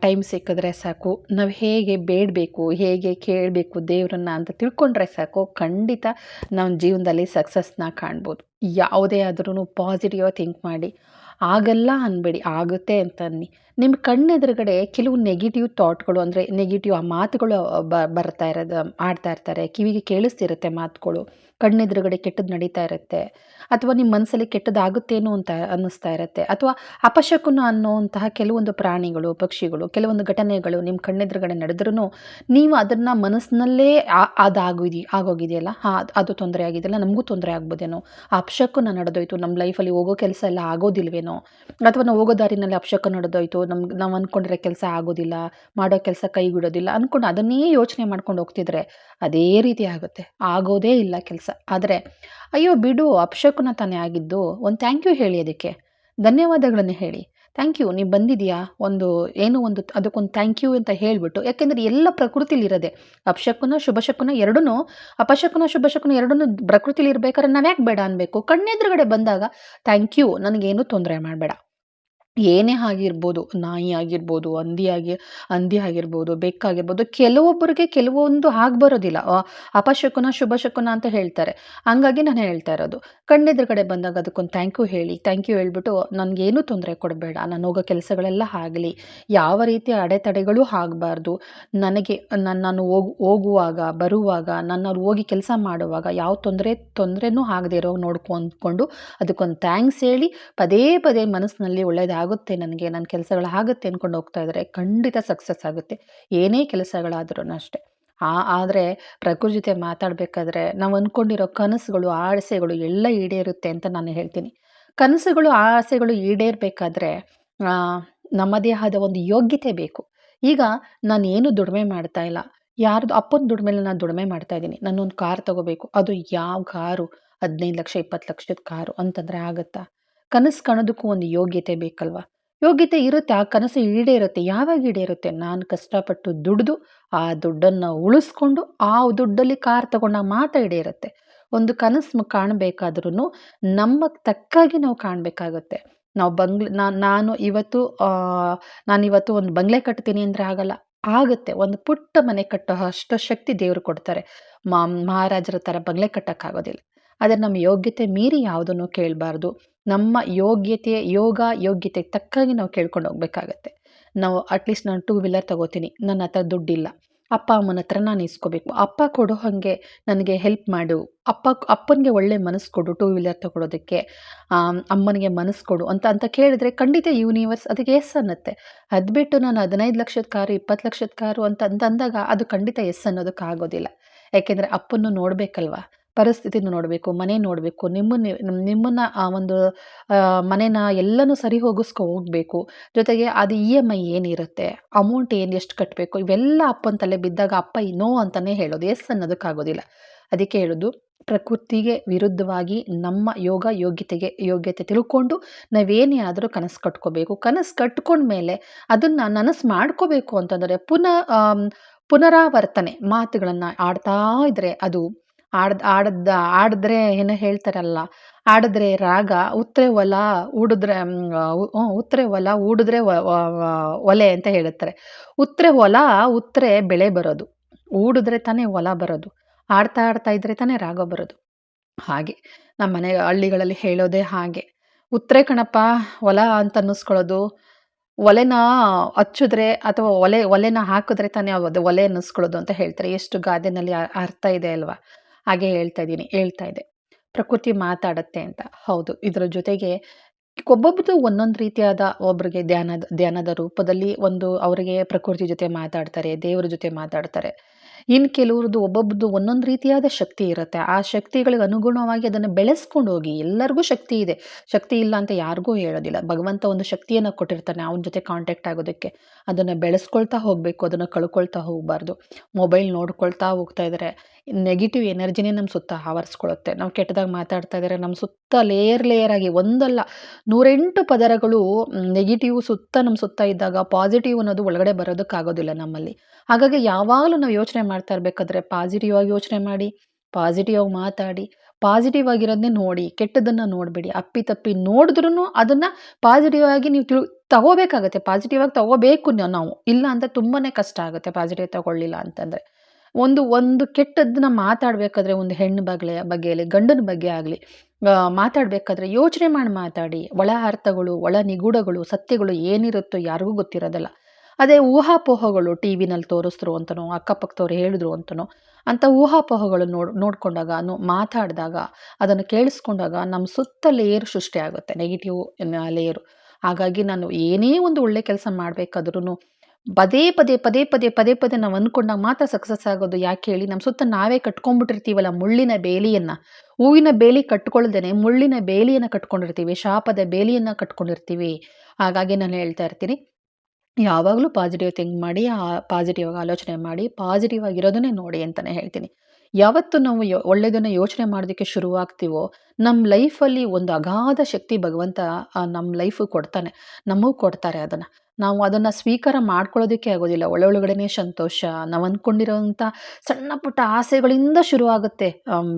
ಟೈಮ್ ಸಿಕ್ಕಿದ್ರೆ ಸಾಕು. ನಾವು ಹೇಗೆ ಬೇಡಬೇಕು, ಹೇಗೆ ಕೇಳಬೇಕು ದೇವರನ್ನ ಅಂತ ತಿಳ್ಕೊಂಡ್ರೆ ಸಾಕು. ಖಂಡಿತ ನಮ್ಮ ಜೀವನದಲ್ಲಿ ಸಕ್ಸಸ್ನ ಕಾಣ್ಬೋದು. ಯಾವುದೇ ಆದ್ರೂ ಪಾಸಿಟಿವ್ ಥಿಂಕ್ ಮಾಡಿ. ಆಗಲ್ಲ ಅನ್ಬೇಡಿ, ಆಗುತ್ತೆ ಅಂತ ಅನ್ನಿ. ನಿಮ್ಮ ಕಣ್ಣೆದುರುಗಡೆ ಕೆಲವು ನೆಗೆಟಿವ್ ಥಾಟ್ಗಳು ಅಂದರೆ ನೆಗೆಟಿವ್ ಆ ಮಾತುಗಳು ಬ, ಬರ್ತಾ ಇರೋದು, ಆಡ್ತಾ ಇರ್ತಾರೆ, ಕಿವಿಗೆ ಕೇಳಿಸ್ತಿರುತ್ತೆ ಮಾತುಗಳು, ಕಣ್ಣೆದುರುಗಡೆ ಕೆಟ್ಟದ್ದು ನಡೀತಾ ಇರುತ್ತೆ, ಅಥವಾ ನಿಮ್ಮ ಮನಸ್ಸಲ್ಲಿ ಕೆಟ್ಟದಾಗುತ್ತೇನೋ ಅಂತ ಅನ್ನಿಸ್ತಾ ಇರುತ್ತೆ, ಅಥವಾ ಅಪಶಕುನ ಅನ್ನೋವಂತಹ ಕೆಲವೊಂದು ಪ್ರಾಣಿಗಳು, ಪಕ್ಷಿಗಳು, ಕೆಲವೊಂದು ಘಟನೆಗಳು ನಿಮ್ಮ ಕಣ್ಣೆದುರುಗಡೆ ನಡೆದ್ರೂ ನೀವು ಅದನ್ನು ಮನಸ್ಸಿನಲ್ಲೇ ಅದಾಗೋದಿ, ಆಗೋಗಿದೆಯಲ್ಲ? ಹಾಂ, ಅದು ತೊಂದರೆ ಆಗಿದೆಯಲ್ಲ, ನಮಗೂ ತೊಂದರೆ ಆಗ್ಬೋದೇನೋ. ಆ ಅಪಶಕುನ ನಡೆದೋಯ್ತು ನಮ್ಮ ಲೈಫಲ್ಲಿ ಹೋಗೋ ಕೆಲಸ ಎಲ್ಲ ಆಗೋದಿಲ್ವೇನೋ? ಅಥವಾ ನಾವು ಹೋಗೋ ದಾರಿನಲ್ಲಿ ಅಪಶಕ ನಡೆದೋಯ್ತು, ನಮ್ಗೆ, ನಾವು ಅಂದ್ಕೊಂಡಿರೋ ಕೆಲಸ ಆಗೋದಿಲ್ಲ, ಮಾಡೋ ಕೆಲಸ ಕೈಗೂಡೋದಿಲ್ಲ ಅಂದ್ಕೊಂಡು ಅದನ್ನೇ ಯೋಚನೆ ಮಾಡ್ಕೊಂಡು ಹೋಗ್ತಿದ್ರೆ ಅದೇ ರೀತಿ ಆಗುತ್ತೆ. ಆಗೋದೇ ಇಲ್ಲ ಕೆಲಸ. ಆದರೆ, ಅಯ್ಯೋ ಬಿಡು, ಅಪಶಕುನ ತಾನೇ ಆಗಿದ್ದು, ಒಂದು ಥ್ಯಾಂಕ್ ಯು ಹೇಳಿ ಅದಕ್ಕೆ. ಧನ್ಯವಾದಗಳನ್ನು ಹೇಳಿ. ಥ್ಯಾಂಕ್ ಯು ನೀವು ಬಂದಿದೆಯಾ ಒಂದು, ಏನೋ ಒಂದು, ಅದಕ್ಕೊಂದು ಥ್ಯಾಂಕ್ ಯು ಅಂತ ಹೇಳಿಬಿಟ್ಟು, ಯಾಕೆಂದರೆ ಎಲ್ಲ ಪ್ರಕೃತಿಲಿ ಇರೋದೆ. ಅಪಶಕುನ, ಶುಭಶಕುನ ಎರಡೂ ಅಪಶಕುನ, ಶುಭಶಕುನ ಎರಡೂ ಪ್ರಕೃತಿಲಿ ಇರಬೇಕಾದ್ರೆ ನಾವು ಯಾಕೆ ಬೇಡ ಅನ್ಬೇಕು. ಕಣ್ಣೆದುರುಗಡೆ ಬಂದಾಗ ಥ್ಯಾಂಕ್ ಯು ನನಗೇನು ತೊಂದರೆ ಮಾಡಬೇಡ. ಏನೇ ಆಗಿರ್ಬೋದು, ನಾಯಿ ಆಗಿರ್ಬೋದು, ಹಂದಿ ಆಗಿ, ಹಂದಿ ಆಗಿರ್ಬೋದು ಬೆಕ್ಕಾಗಿರ್ಬೋದು ಕೆಲವೊಬ್ಬರಿಗೆ ಕೆಲವೊಂದು ಆಗ್ಬರೋದಿಲ್ಲ. ಅಪಶಕುನ, ಶುಭಶಕುನ ಅಂತ ಹೇಳ್ತಾರೆ. ಹಂಗಾಗಿ ನಾನು ಹೇಳ್ತಾ ಇರೋದು. ಕಣ್ಣೆದುರುಗಡೆ ಬಂದಾಗ ಅದಕ್ಕೊಂದು ಥ್ಯಾಂಕ್ ಯು ಹೇಳಿ. ಥ್ಯಾಂಕ್ ಯು ಹೇಳ್ಬಿಟ್ಟು, ನನಗೇನು ತೊಂದರೆ ಕೊಡಬೇಡ. ನಾನು ಹೋಗೋ ಕೆಲಸಗಳೆಲ್ಲ ಆಗಲಿ. ಯಾವ ರೀತಿಯ ಅಡೆತಡೆಗಳು ಆಗಬಾರ್ದು. ನನಗೆ ನನ್ನ ನಾನು ಹೋಗು, ಹೋಗುವಾಗ, ಬರುವಾಗ ನನ್ನವ್ರು ಹೋಗಿ ಕೆಲಸ ಮಾಡುವಾಗ ಯಾವ ತೊಂದರೆ, ತೊಂದರೆನೂ ಆಗದೆ ಇರೋ ನೋಡ್ಕೊಂಡ್ಕೊಂಡು ಅದಕ್ಕೊಂದು ಥ್ಯಾಂಕ್ಸ್ ಹೇಳಿ ಪದೇ ಪದೇ ಮನಸ್ಸಿನಲ್ಲಿ ಒಳ್ಳೆಯದಾಗ ಆಗುತ್ತೆ, ನನಗೆ ನನ್ನ ಕೆಲಸಗಳಾಗುತ್ತೆ ಅಂದ್ಕೊಂಡು ಹೋಗ್ತಾ ಇದ್ದಾರೆ ಖಂಡಿತ ಸಕ್ಸಸ್ ಆಗುತ್ತೆ. ಏನೇ ಕೆಲಸಗಳಾದ್ರೂ ಅಷ್ಟೇ. ಆ, ಆದರೆ ಪ್ರಕೃತಿ ಜೊತೆ ಮಾತಾಡಬೇಕಾದ್ರೆ ನಾವು ಅಂದ್ಕೊಂಡಿರೋ ಕನಸುಗಳು, ಆಸೆಗಳು ಎಲ್ಲ ಈಡೇರುತ್ತೆ ಅಂತ ನಾನು ಹೇಳ್ತೀನಿ. ಕನಸುಗಳು, ಆಸೆಗಳು ಈಡೇರಬೇಕಾದ್ರೆ ನಮ್ಮದೇ ಆದ ಒಂದು ಯೋಗ್ಯತೆ ಬೇಕು. ಈಗ ನಾನು ಏನು ದುಡಿಮೆ ಮಾಡ್ತಾ ಇಲ್ಲ. ಯಾರ್ದು, ಅಪ್ಪನ ದುಡಿಮೆಲಿ ನಾನು ದುಡಿಮೆ ಮಾಡ್ತಾ ಇದ್ದೀನಿ. ಒಂದು ಕಾರ್ ತಗೋಬೇಕು. ಅದು ಯಾವ ಕಾರು? ಹದಿನೈದು ಲಕ್ಷ, ಇಪ್ಪತ್ತು ಲಕ್ಷದ ಕಾರು ಅಂತಂದರೆ ಆಗುತ್ತಾ? ಕನಸು ಕಾಣೋದಕ್ಕೂ ಒಂದು ಯೋಗ್ಯತೆ ಬೇಕಲ್ವಾ? ಯೋಗ್ಯತೆ ಇರುತ್ತೆ, ಆ ಕನಸು ಈಡೇ ಇರುತ್ತೆ. ಯಾವಾಗ ಈಡೇರುತ್ತೆ ನಾನು ಕಷ್ಟಪಟ್ಟು ದುಡಿದು, ಆ ದುಡ್ಡನ್ನು ಉಳಿಸ್ಕೊಂಡು, ಆ ದುಡ್ಡಲ್ಲಿ ಕಾರ್ ತಗೊಂಡಾಗ ಮಾತ್ರ ಈಡೇರುತ್ತೆ ಒಂದು ಕನಸು ಕಾಣಬೇಕಾದ್ರೂ ನಮ್ಮ ತಕ್ಕಾಗಿ ನಾವು ಕಾಣಬೇಕಾಗುತ್ತೆ. ನಾವು ಬಂಗ್ಲೆ ನಾನು ನಾನು ಇವತ್ತು ಒಂದು ಬಂಗ್ಲೆ ಕಟ್ತೀನಿ ಅಂದರೆ ಆಗಲ್ಲ. ಆಗುತ್ತೆ. ಒಂದು ಪುಟ್ಟ ಮನೆ ಕಟ್ಟೋ ಅಷ್ಟು ಶಕ್ತಿ ದೇವರು ಕೊಡ್ತಾರೆ. ಮಹಾರಾಜರ ಥರ ಬಂಗ್ಲೆ ಕಟ್ಟೋಕ್ಕಾಗೋದಿಲ್ಲ. ಆದರೆ ನಮ್ಮ ಯೋಗ್ಯತೆ ಮೀರಿ ಯಾವುದನ್ನು ಕೇಳಬಾರ್ದು. ನಮ್ಮ ಯೋಗ್ಯತೆ, ಯೋಗ ಯೋಗ್ಯತೆಗೆ ತಕ್ಕಾಗಿ ನಾವು ಕೇಳ್ಕೊಂಡು ಹೋಗ್ಬೇಕಾಗತ್ತೆ. ನಾವು ಅಟ್ಲೀಸ್ಟ್ ನಾನು ಟೂ ವೀಲರ್ ತಗೋತೀನಿ. ನನ್ನ ಹತ್ರ ದುಡ್ಡಿಲ್ಲ. ಅಪ್ಪ, ಅಮ್ಮನ ಹತ್ರ ನಾನು ಇಸ್ಕೋಬೇಕು. ಅಪ್ಪ ಕೊಡೋ ಹಾಗೆ ನನಗೆ ಹೆಲ್ಪ್ ಮಾಡು. ಅಪ್ಪ, ಅಪ್ಪನಿಗೆ ಒಳ್ಳೆ ಮನಸ್ಸು ಕೊಡು ಟೂ ವೀಲರ್ ತಗೊಳೋದಕ್ಕೆ. ಅಮ್ಮನಿಗೆ ಮನಸ್ಸು ಕೊಡು ಅಂತ ಅಂತ ಕೇಳಿದ್ರೆ ಖಂಡಿತ ಯೂನಿವರ್ಸ್ ಅದಕ್ಕೆ ಎಸ್ ಅನ್ನತ್ತೆ. ಅದು ಬಿಟ್ಟು ನಾನು ಹದಿನೈದು ಲಕ್ಷದ ಕಾರು, ಇಪ್ಪತ್ತು ಲಕ್ಷದ ಕಾರು ಅಂತ ಅಂದಾಗ ಅದು ಖಂಡಿತ ಎಸ್ ಅನ್ನೋದಕ್ಕೆ ಆಗೋದಿಲ್ಲ. ಯಾಕೆಂದರೆ ಅಪ್ಪನ್ನು ನೋಡಬೇಕಲ್ವಾ? ಪರಿಸ್ಥಿತಿನ ನೋಡಬೇಕು, ಮನೆ ನೋಡಬೇಕು, ನಿಮ್ಮನ್ನ, ನಿಮ್ಮನ್ನು ಆ ಒಂದು ಮನೇನ ಎಲ್ಲನೂ ಸರಿ ಹೋಗಿಸ್ಕೊ ಹೋಗಬೇಕು. ಜೊತೆಗೆ ಅದು ಇ ಎಂ ಐ ಏನಿರುತ್ತೆ, ಅಮೌಂಟ್ ಏನು ಎಷ್ಟು ಕಟ್ಟಬೇಕು ಇವೆಲ್ಲ ಅಪ್ಪನ ತಲೆ ಬಿದ್ದಾಗ ಅಪ್ಪ ನೋ ಅಂತಲೇ ಹೇಳೋದು, ಎಸ್ ಅನ್ನೋದಕ್ಕಾಗೋದಿಲ್ಲ ಅದಕ್ಕೆ ಹೇಳೋದು, ಪ್ರಕೃತಿಗೆ ವಿರುದ್ಧವಾಗಿ ನಮ್ಮ ಯೋಗ ಯೋಗ್ಯತೆಗೆ, ಯೋಗ್ಯತೆ ತಿಳ್ಕೊಂಡು ನಾವೇನೇ ಆದರೂ ಕನಸು ಕಟ್ಕೋಬೇಕು. ಕನಸು ಕಟ್ಕೊಂಡ್ಮೇಲೆ ಅದನ್ನು ನನಸು ಮಾಡ್ಕೋಬೇಕು ಅಂತಂದರೆ ಪುನಃ ಪುನರಾವರ್ತನೆ ಮಾತುಗಳನ್ನು ಆಡ್ತಾ ಇದ್ದರೆ ಅದು ಆಡ್ದ ಆಡದ, ಆಡಿದ್ರೆ ಏನೋ ಹೇಳ್ತಾರಲ್ಲ. ಆಡಿದ್ರೆ ರಾಗ ಉತ್ತರೆ ಒಲ ಊಡಿದ್ರೆ ಉತ್ತರೆ ಒಲ ಊಡಿದ್ರೆ ಒಲೆ ಅಂತ ಹೇಳುತ್ತಾರೆ ಉತ್ತರೆ ಒಲ ಉತ್ತರೆ ಬೆಳೆ ಬರೋದು. ಊಡಿದ್ರೆ ತಾನೇ ಒಲ ಬರೋದು. ಆಡ್ತಾ ಆಡ್ತಾ ಇದ್ರೆ ತಾನೇ ರಾಗ ಬರೋದು. ಹಾಗೆ. ನಮ್ಮ ಮನೆ ಹಳ್ಳಿಗಳಲ್ಲಿ ಹೇಳೋದೇ ಹಾಗೆ. ಉತ್ತರೆ ಕಣಪ್ಪ, ಒಲ ಅಂತ ಅನ್ನಿಸ್ಕೊಳ್ಳೋದು. ಒಲೆನ ಹಚ್ಚಿದ್ರೆ ಅಥವಾ ಒಲೆ, ಒಲೆನ ಹಾಕಿದ್ರೆ ತಾನೇ ಅದು ಒಲೆ ಅನ್ನಿಸ್ಕೊಳ್ಳೋದು ಅಂತ ಹೇಳ್ತಾರೆ. ಎಷ್ಟು ಗಾದೆನಲ್ಲಿ ಅರ್ಥ ಇದೆ ಅಲ್ವಾ? ಹಾಗೆ ಹೇಳ್ತಾ ಇದ್ದೀನಿ, ಹೇಳ್ತಾ ಇದೆ. ಪ್ರಕೃತಿ ಮಾತಾಡತ್ತೆ ಅಂತ. ಹೌದು, ಇದರ ಜೊತೆಗೆ ಒಬ್ಬೊಬ್ಬರು ಒಂದೊಂದು ರೀತಿಯಾದ ಒಬ್ಬರಿಗೆ ಧ್ಯಾನದ ಧ್ಯಾನದ ರೂಪದಲ್ಲಿ ಒಂದು ಅವರಿಗೆ ಪ್ರಕೃತಿ ಜೊತೆ ಮಾತಾಡ್ತಾರೆ, ದೇವರ ಜೊತೆ ಮಾತಾಡ್ತಾರೆ. ಇನ್ನು ಕೆಲವ್ರದ್ದು ಒಬ್ಬೊಬ್ರದ್ದು ಒಂದೊಂದು ರೀತಿಯಾದ ಶಕ್ತಿ ಇರುತ್ತೆ. ಆ ಶಕ್ತಿಗಳಿಗೆ ಅನುಗುಣವಾಗಿ ಅದನ್ನು ಬೆಳೆಸ್ಕೊಂಡು ಹೋಗಿ, ಎಲ್ಲರಿಗೂ ಶಕ್ತಿ ಇದೆ. ಶಕ್ತಿ ಇಲ್ಲ ಅಂತ ಯಾರಿಗೂ ಹೇಳೋದಿಲ್ಲ. ಭಗವಂತ ಒಂದು ಶಕ್ತಿಯನ್ನು ಕೊಟ್ಟಿರ್ತಾನೆ, ಅವನ ಜೊತೆ ಕಾಂಟ್ಯಾಕ್ಟ್ ಆಗೋದಕ್ಕೆ. ಅದನ್ನು ಬೆಳೆಸ್ಕೊಳ್ತಾ ಹೋಗಬೇಕು, ಅದನ್ನು ಕಳ್ಕೊಳ್ತಾ ಹೋಗಬಾರ್ದು. ಮೊಬೈಲ್ ನೋಡ್ಕೊಳ್ತಾ ಹೋಗ್ತಾ ಇದ್ದಾರೆ ನೆಗೆಟಿವ್ ಎನರ್ಜಿನೇ ನಮ್ಮ ಸುತ್ತ ಆವರಿಸ್ಕೊಳ್ಳುತ್ತೆ ನಾವು ಕೆಟ್ಟದಾಗಿ ಮಾತಾಡ್ತಾ ಇದ್ದಾರೆ ನಮ್ಮ ಸುತ್ತ ಲೇಯರ್ ಲೇಯರ್ ಆಗಿ ಒಂದಲ್ಲ, ನೂರೆಂಟು ಪದರಗಳು ನೆಗೆಟಿವ್ ಸುತ್ತ ನಮ್ಮ ಸುತ್ತ ಇದ್ದಾಗ ಪಾಸಿಟಿವ್ ಅನ್ನೋದು ಒಳಗಡೆ ಬರೋದಕ್ಕಾಗೋದಿಲ್ಲ ನಮ್ಮಲ್ಲಿ. ಹಾಗಾಗಿ ಯಾವಾಗಲೂ ನಾವು ಯೋಚನೆ ಮಾಡ್ತಾ ಇರಬೇಕಾದ್ರೆ ಪಾಸಿಟಿವ್ ಆಗಿ ಯೋಚನೆ ಮಾಡಿ ಪಾಸಿಟಿವ್ ಆಗಿ ಮಾತಾಡಿ ಪಾಸಿಟಿವ್ ಆಗಿರೋದನ್ನೇ ನೋಡಿ, ಕೆಟ್ಟದನ್ನು ನೋಡಬೇಡಿ. ಅಪ್ಪಿ ತಪ್ಪಿ ನೋಡಿದ್ರೂ ಅದನ್ನು ಪಾಸಿಟಿವ್ ಆಗಿ ನೀವು ತಿಳ್ ತಗೋಬೇಕಾಗತ್ತೆ ಪಾಸಿಟಿವ್ ಆಗಿ ತಗೋಬೇಕು ನಾವು. ಇಲ್ಲ ಅಂತ ತುಂಬಾ ಕಷ್ಟ ಆಗುತ್ತೆ ಪಾಸಿಟಿವ್ ತಗೊಳ್ಳಿಲ್ಲ ಅಂತಂದರೆ. ಒಂದು ಒಂದು ಕೆಟ್ಟದ್ದನ್ನ ಮಾತಾಡಬೇಕಾದ್ರೆ ಒಂದು ಹೆಣ್ಣು ಬಗ್ಗೆ ಬಗ್ಗೆಯಲ್ಲಿ ಗಂಡನ ಬಗ್ಗೆ ಆಗಲಿ ಮಾತಾಡಬೇಕಾದ್ರೆ ಯೋಚನೆ ಮಾಡಿ ಮಾತಾಡಿ. ಒಳ ಅರ್ಥಗಳು, ಒಳ ನಿಗೂಢಗಳು, ಸತ್ಯಗಳು ಏನಿರುತ್ತೋ ಯಾರಿಗೂ ಗೊತ್ತಿರೋದಲ್ಲ. ಅದೇ ಊಹಾಪೋಹಗಳು ಟಿ ವಿನಲ್ಲಿ ತೋರಿಸ್ರು ಅಂತನೋ, ಅಕ್ಕಪಕ್ಕದವ್ರು ಹೇಳಿದ್ರು ಅಂತನೋ ಅಂಥ ಊಹಾಪೋಹಗಳು ನೋಡ್, ನೋಡಿಕೊಂಡಾಗ, ನೋ, ಮಾತಾಡಿದಾಗ, ಅದನ್ನು ಕೇಳಿಸ್ಕೊಂಡಾಗ ನಮ್ಮ ಸುತ್ತ ಲೇಯರ್ ಸೃಷ್ಟಿ ಆಗುತ್ತೆ ನೆಗೆಟಿವ್ ಲೇಯರು ಹಾಗಾಗಿ ನಾನು ಏನೇ ಒಂದು ಒಳ್ಳೆ ಕೆಲಸ ಮಾಡಬೇಕಾದ್ರೂ ಪದೇ ಪದೇ ಪದೇ ಪದೇ ಪದೇ ಪದೇ ನಾವು ಅಂದ್ಕೊಂಡಾಗ ಮಾತ್ರ ಸಕ್ಸಸ್ ಆಗೋದು ಯಾಕೆ ಹೇಳಿ ನಮ್ಮ ಸುತ್ತ ನಾವೇ ಕಟ್ಕೊಂಡ್ಬಿಟ್ಟಿರ್ತೀವಲ್ಲ ಮುಳ್ಳಿನ ಬೇಲಿಯನ್ನು. ಹೂವಿನ ಬೇಲಿ ಕಟ್ಕೊಳ್ಳ್ದೇನೆ ಮುಳ್ಳಿನ ಬೇಲಿಯನ್ನು ಕಟ್ಕೊಂಡಿರ್ತೀವಿ, ಶಾಪದ ಬೇಲಿಯನ್ನು ಕಟ್ಕೊಂಡಿರ್ತೀವಿ. ಹಾಗಾಗಿ ನಾನು ಹೇಳ್ತಾ ಇರ್ತೀನಿ, ಯಾವಾಗಲೂ ಪಾಸಿಟಿವ್ ಥಿಂಕ್ ಮಾಡಿ, ಆ ಪಾಸಿಟಿವ್ ಆಗಿ ಆಲೋಚನೆ ಮಾಡಿ ಪಾಸಿಟಿವ್ ಆಗಿರೋದನ್ನೇ ನೋಡಿ ಅಂತಲೇ ಹೇಳ್ತೀನಿ. ಯಾವತ್ತು ನಾವು ಯೋ ಒಳ್ಳೆಯದನ್ನು ಯೋಚನೆ ಮಾಡೋದಕ್ಕೆ ಶುರುವಾಗ್ತೀವೋ ನಮ್ಮ ಲೈಫಲ್ಲಿ ಒಂದು ಅಗಾಧ ಶಕ್ತಿ ಭಗವಂತ ನಮ್ಮ ಲೈಫಿಗೆ ಕೊಡ್ತಾನೆ. ನಮಗೂ ಕೊಡ್ತಾರೆ ಅದನ್ನು. ನಾವು ಅದನ್ನು ಸ್ವೀಕಾರ ಮಾಡ್ಕೊಳ್ಳೋದಕ್ಕೆ ಆಗೋದಿಲ್ಲ. ಒಳೊಳಗಡೆನೇ ಸಂತೋಷ. ನಾವು ಅಂದ್ಕೊಂಡಿರೋಂಥ ಸಣ್ಣ ಪುಟ್ಟ ಆಸೆಗಳಿಂದ ಶುರುವಾಗುತ್ತೆ.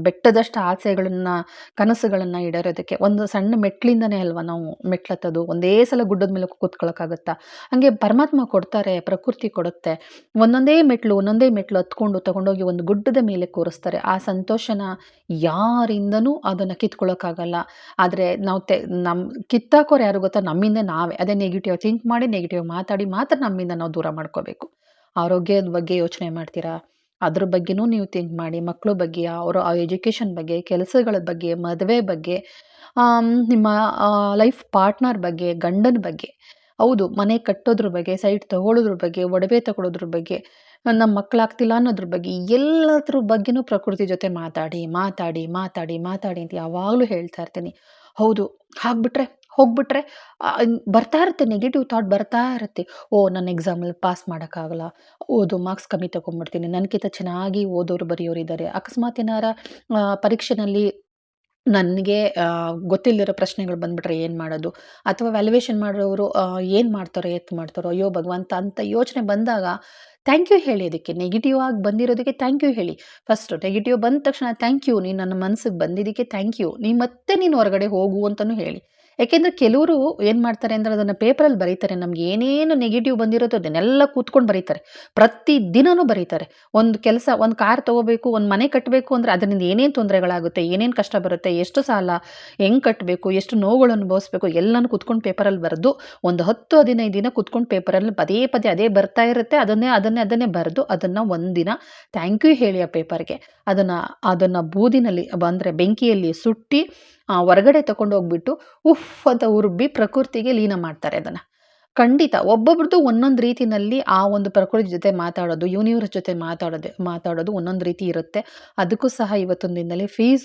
ಬೆಟ್ಟದಷ್ಟು ಆಸೆಗಳನ್ನು, ಕನಸುಗಳನ್ನು ಈಡೇರೋದಕ್ಕೆ. ಒಂದು ಸಣ್ಣ ಮೆಟ್ಲಿಂದನೇ ಅಲ್ವಾ ನಾವು ಮೆಟ್ಲತ್ತದು ಒಂದೇ ಸಲ ಗುಡ್ಡದ ಮೇಲೆ ಕೂತ್ಕೊಳ್ಳೋಕ್ಕಾಗತ್ತಾ ಹಾಗೆ ಪರಮಾತ್ಮ ಕೊಡ್ತಾರೆ, ಪ್ರಕೃತಿ ಕೊಡುತ್ತೆ. ಒಂದೊಂದೇ ಮೆಟ್ಲು ಒಂದೊಂದೇ ಮೆಟ್ಲು ಹತ್ಕೊಂಡು, ತಗೊಂಡೋಗಿ ಒಂದು ಗುಡ್ಡದ ಮೇಲೆ ಕೂರಿಸ್ತಾರೆ. ಆ ಸಂತೋಷನ ಯಾರಿಂದನೂ ಅದನ್ನು ಕಿತ್ಕೊಳ್ಳೋಕ್ಕಾಗಲ್ಲ ಆದರೆ ನಾವು ತೆ ನಮ್ಮ ಕಿತ್ತಾಕೋರು ಯಾರು ಗೊತ್ತಾ? ನಮ್ಮಿಂದ ನಾವೇ. ಅದೇ ನೆಗೆಟಿವ್ ಥಿಂಕ್ ಮಾಡಿ ನೆಗೆಟಿವ್ ಮಾತಾಡಿ ಮಾತ್ರ ನಮ್ಮಿಂದ ನಾವು ದೂರ ಮಾಡ್ಕೋಬೇಕು. ಆರೋಗ್ಯದ ಬಗ್ಗೆ ಯೋಚನೆ ಮಾಡ್ತೀರಾ? ಅದ್ರ ಬಗ್ಗೆನೂ ನೀವು ಥಿಂಕ್ ಮಾಡಿ ಮಕ್ಕಳ ಬಗ್ಗೆ ಆ ಎಜುಕೇಷನ್ ಬಗ್ಗೆ, ಕೆಲಸಗಳ ಬಗ್ಗೆ, ಮದುವೆ ಬಗ್ಗೆ ನಿಮ್ಮ ಲೈಫ್ ಪಾರ್ಟ್ನರ್ ಬಗ್ಗೆ, ಗಂಡನ ಬಗ್ಗೆ. ಹೌದು, ಮನೆ ಕಟ್ಟೋದ್ರ ಬಗ್ಗೆ ಸೈಟ್ ತಗೊಳ್ಳೋದ್ರ ಬಗ್ಗೆ, ಒಡವೆ ತಗೊಳ್ಳೋದ್ರ ಬಗ್ಗೆ ನಮ್ಮ ಮಕ್ಕಳಾಗ್ತಿಲ್ಲ ಅನ್ನೋದ್ರ ಬಗ್ಗೆ, ಎಲ್ಲದ್ರ ಬಗ್ಗೆನೂ ಪ್ರಕೃತಿ ಜೊತೆ ಮಾತಾಡಿ ಮಾತಾಡಿ ಮಾತಾಡಿ ಮಾತಾಡಿ ಅಂತ ಯಾವಾಗಲೂ ಹೇಳ್ತಾ ಇರ್ತೀನಿ. ಹೌದು, ಹಾಗ್ಬಿಟ್ರೆ ಹೋಗ್ಬಿಟ್ರೆ ಬರ್ತಾ ಇರುತ್ತೆ ನೆಗೆಟಿವ್ ಥಾಟ್ ಬರ್ತಾ ಇರುತ್ತೆ. ಓ ನನ್ನ ಎಕ್ಸಾಮಲ್ಲಿ ಪಾಸ್ ಮಾಡೋಕ್ಕಾಗಲ್ಲ. ಓದು ಮಾರ್ಕ್ಸ್ ಕಮ್ಮಿ ತೊಗೊಂಡ್ಬಿಡ್ತೀನಿ. ನನಗಿಂತ ಚೆನ್ನಾಗಿ ಓದೋರು ಬರೆಯೋರು ಇದ್ದಾರೆ ಅಕಸ್ಮಾತ್ ಏನಾರ ಆ, ಪರೀಕ್ಷೆನಲ್ಲಿ ನನಗೆ ಗೊತ್ತಿಲ್ಲದಿರೋ ಪ್ರಶ್ನೆಗಳು ಬಂದ್ಬಿಟ್ರೆ ಏನು ಮಾಡೋದು? ಅಥವಾ ವ್ಯಾಲ್ಯೂಯೇಷನ್ ಮಾಡೋರು ಏನು ಮಾಡ್ತಾರೋ ಎತ್ತು ಮಾಡ್ತಾರೋ? ಅಯ್ಯೋ ಭಗವಂತ ಅಂತ ಯೋಚನೆ ಬಂದಾಗ ಥ್ಯಾಂಕ್ ಯು ಹೇಳಿ ಅದಕ್ಕೆ ನೆಗೆಟಿವ್ ಆಗಿ ಬಂದಿರೋದಕ್ಕೆ ಥ್ಯಾಂಕ್ ಯು ಹೇಳಿ. ಫಸ್ಟು ನೆಗೆಟಿವ್ ಬಂದ ತಕ್ಷಣ ಥ್ಯಾಂಕ್ ಯು ನೀನು ನನ್ನ ಮನಸ್ಸಿಗೆ ಬಂದಿದ್ದಕ್ಕೆ ಥ್ಯಾಂಕ್ ಯು ನೀ ಮತ್ತೆ ನೀನು ಹೊರಗಡೆ ಹೋಗು ಅಂತಲೂ ಹೇಳಿ. ಯಾಕೆಂದರೆ ಕೆಲವರು ಏನು ಮಾಡ್ತಾರೆ ಅಂದರೆ ಅದನ್ನು ಪೇಪರಲ್ಲಿ ಬರೀತಾರೆ. ನಮ್ಗೆ ಏನೇನು ನೆಗೆಟಿವ್ ಬಂದಿರೋದು ಅದನ್ನೆಲ್ಲ ಕೂತ್ಕೊಂಡು ಬರೀತಾರೆ. ಪ್ರತಿ ದಿನವೂ ಬರೀತಾರೆ. ಒಂದು ಕೆಲಸ, ಒಂದು ಕಾರ್ ತೊಗೋಬೇಕು, ಒಂದು ಮನೆ ಕಟ್ಟಬೇಕು ಅಂದರೆ ಅದರಿಂದ ಏನೇನು ತೊಂದರೆಗಳಾಗುತ್ತೆ, ಏನೇನು ಕಷ್ಟ ಬರುತ್ತೆ, ಎಷ್ಟು ಸಾಲ, ಹೆಂಗೆ ಕಟ್ಟಬೇಕು ಎಷ್ಟು ನೋವುಗಳು ಅನುಭವಿಸ್ಬೇಕು ಎಲ್ಲನೂ ಕೂತ್ಕೊಂಡು ಪೇಪರಲ್ಲಿ ಬರೆದು ಒಂದು ಹತ್ತು, ಹದಿನೈದು ದಿನ ಕೂತ್ಕೊಂಡು ಪೇಪರಲ್ಲಿ ಪದೇ ಪದೇ ಅದೇ ಬರ್ತಾ ಇರುತ್ತೆ. ಅದನ್ನೇ ಅದನ್ನೇ ಅದನ್ನೇ ಬರೆದು ಅದನ್ನು ಒಂದಿನ ಥ್ಯಾಂಕ್ ಯು ಹೇಳಿ ಆ ಪೇಪರ್ಗೆ ಅದನ್ನು ಅದನ್ನು ಬೂದಿನಲ್ಲಿ ಅಂದರೆ ಬೆಂಕಿಯಲ್ಲಿ ಸುಟ್ಟಿ ಹೊರಗಡೆ ತಗೊಂಡು ಹೋಗ್ಬಿಟ್ಟು ಉಫ್ ಅಂತ ಉರ್ಬಿ ಪ್ರಕೃತಿಗೆ ಲೀನ ಮಾಡ್ತಾರೆ ಅದನ್ನು. ಖಂಡಿತ ಒಬ್ಬೊಬ್ರದ್ದು ಒಂದೊಂದು ರೀತಿನಲ್ಲಿ ಆ ಒಂದು ಪ್ರಕೃತಿ ಜೊತೆ ಮಾತಾಡೋದು ಯೂನಿವರ್ಸ್ ಜೊತೆ ಮಾತಾಡೋದು ಮಾತಾಡೋದು ಒಂದೊಂದು ರೀತಿ ಇರುತ್ತೆ. ಅದಕ್ಕೂ ಸಹ ಇವತ್ತೊಂದು ದಿನದಲ್ಲಿ ಫೀಸ್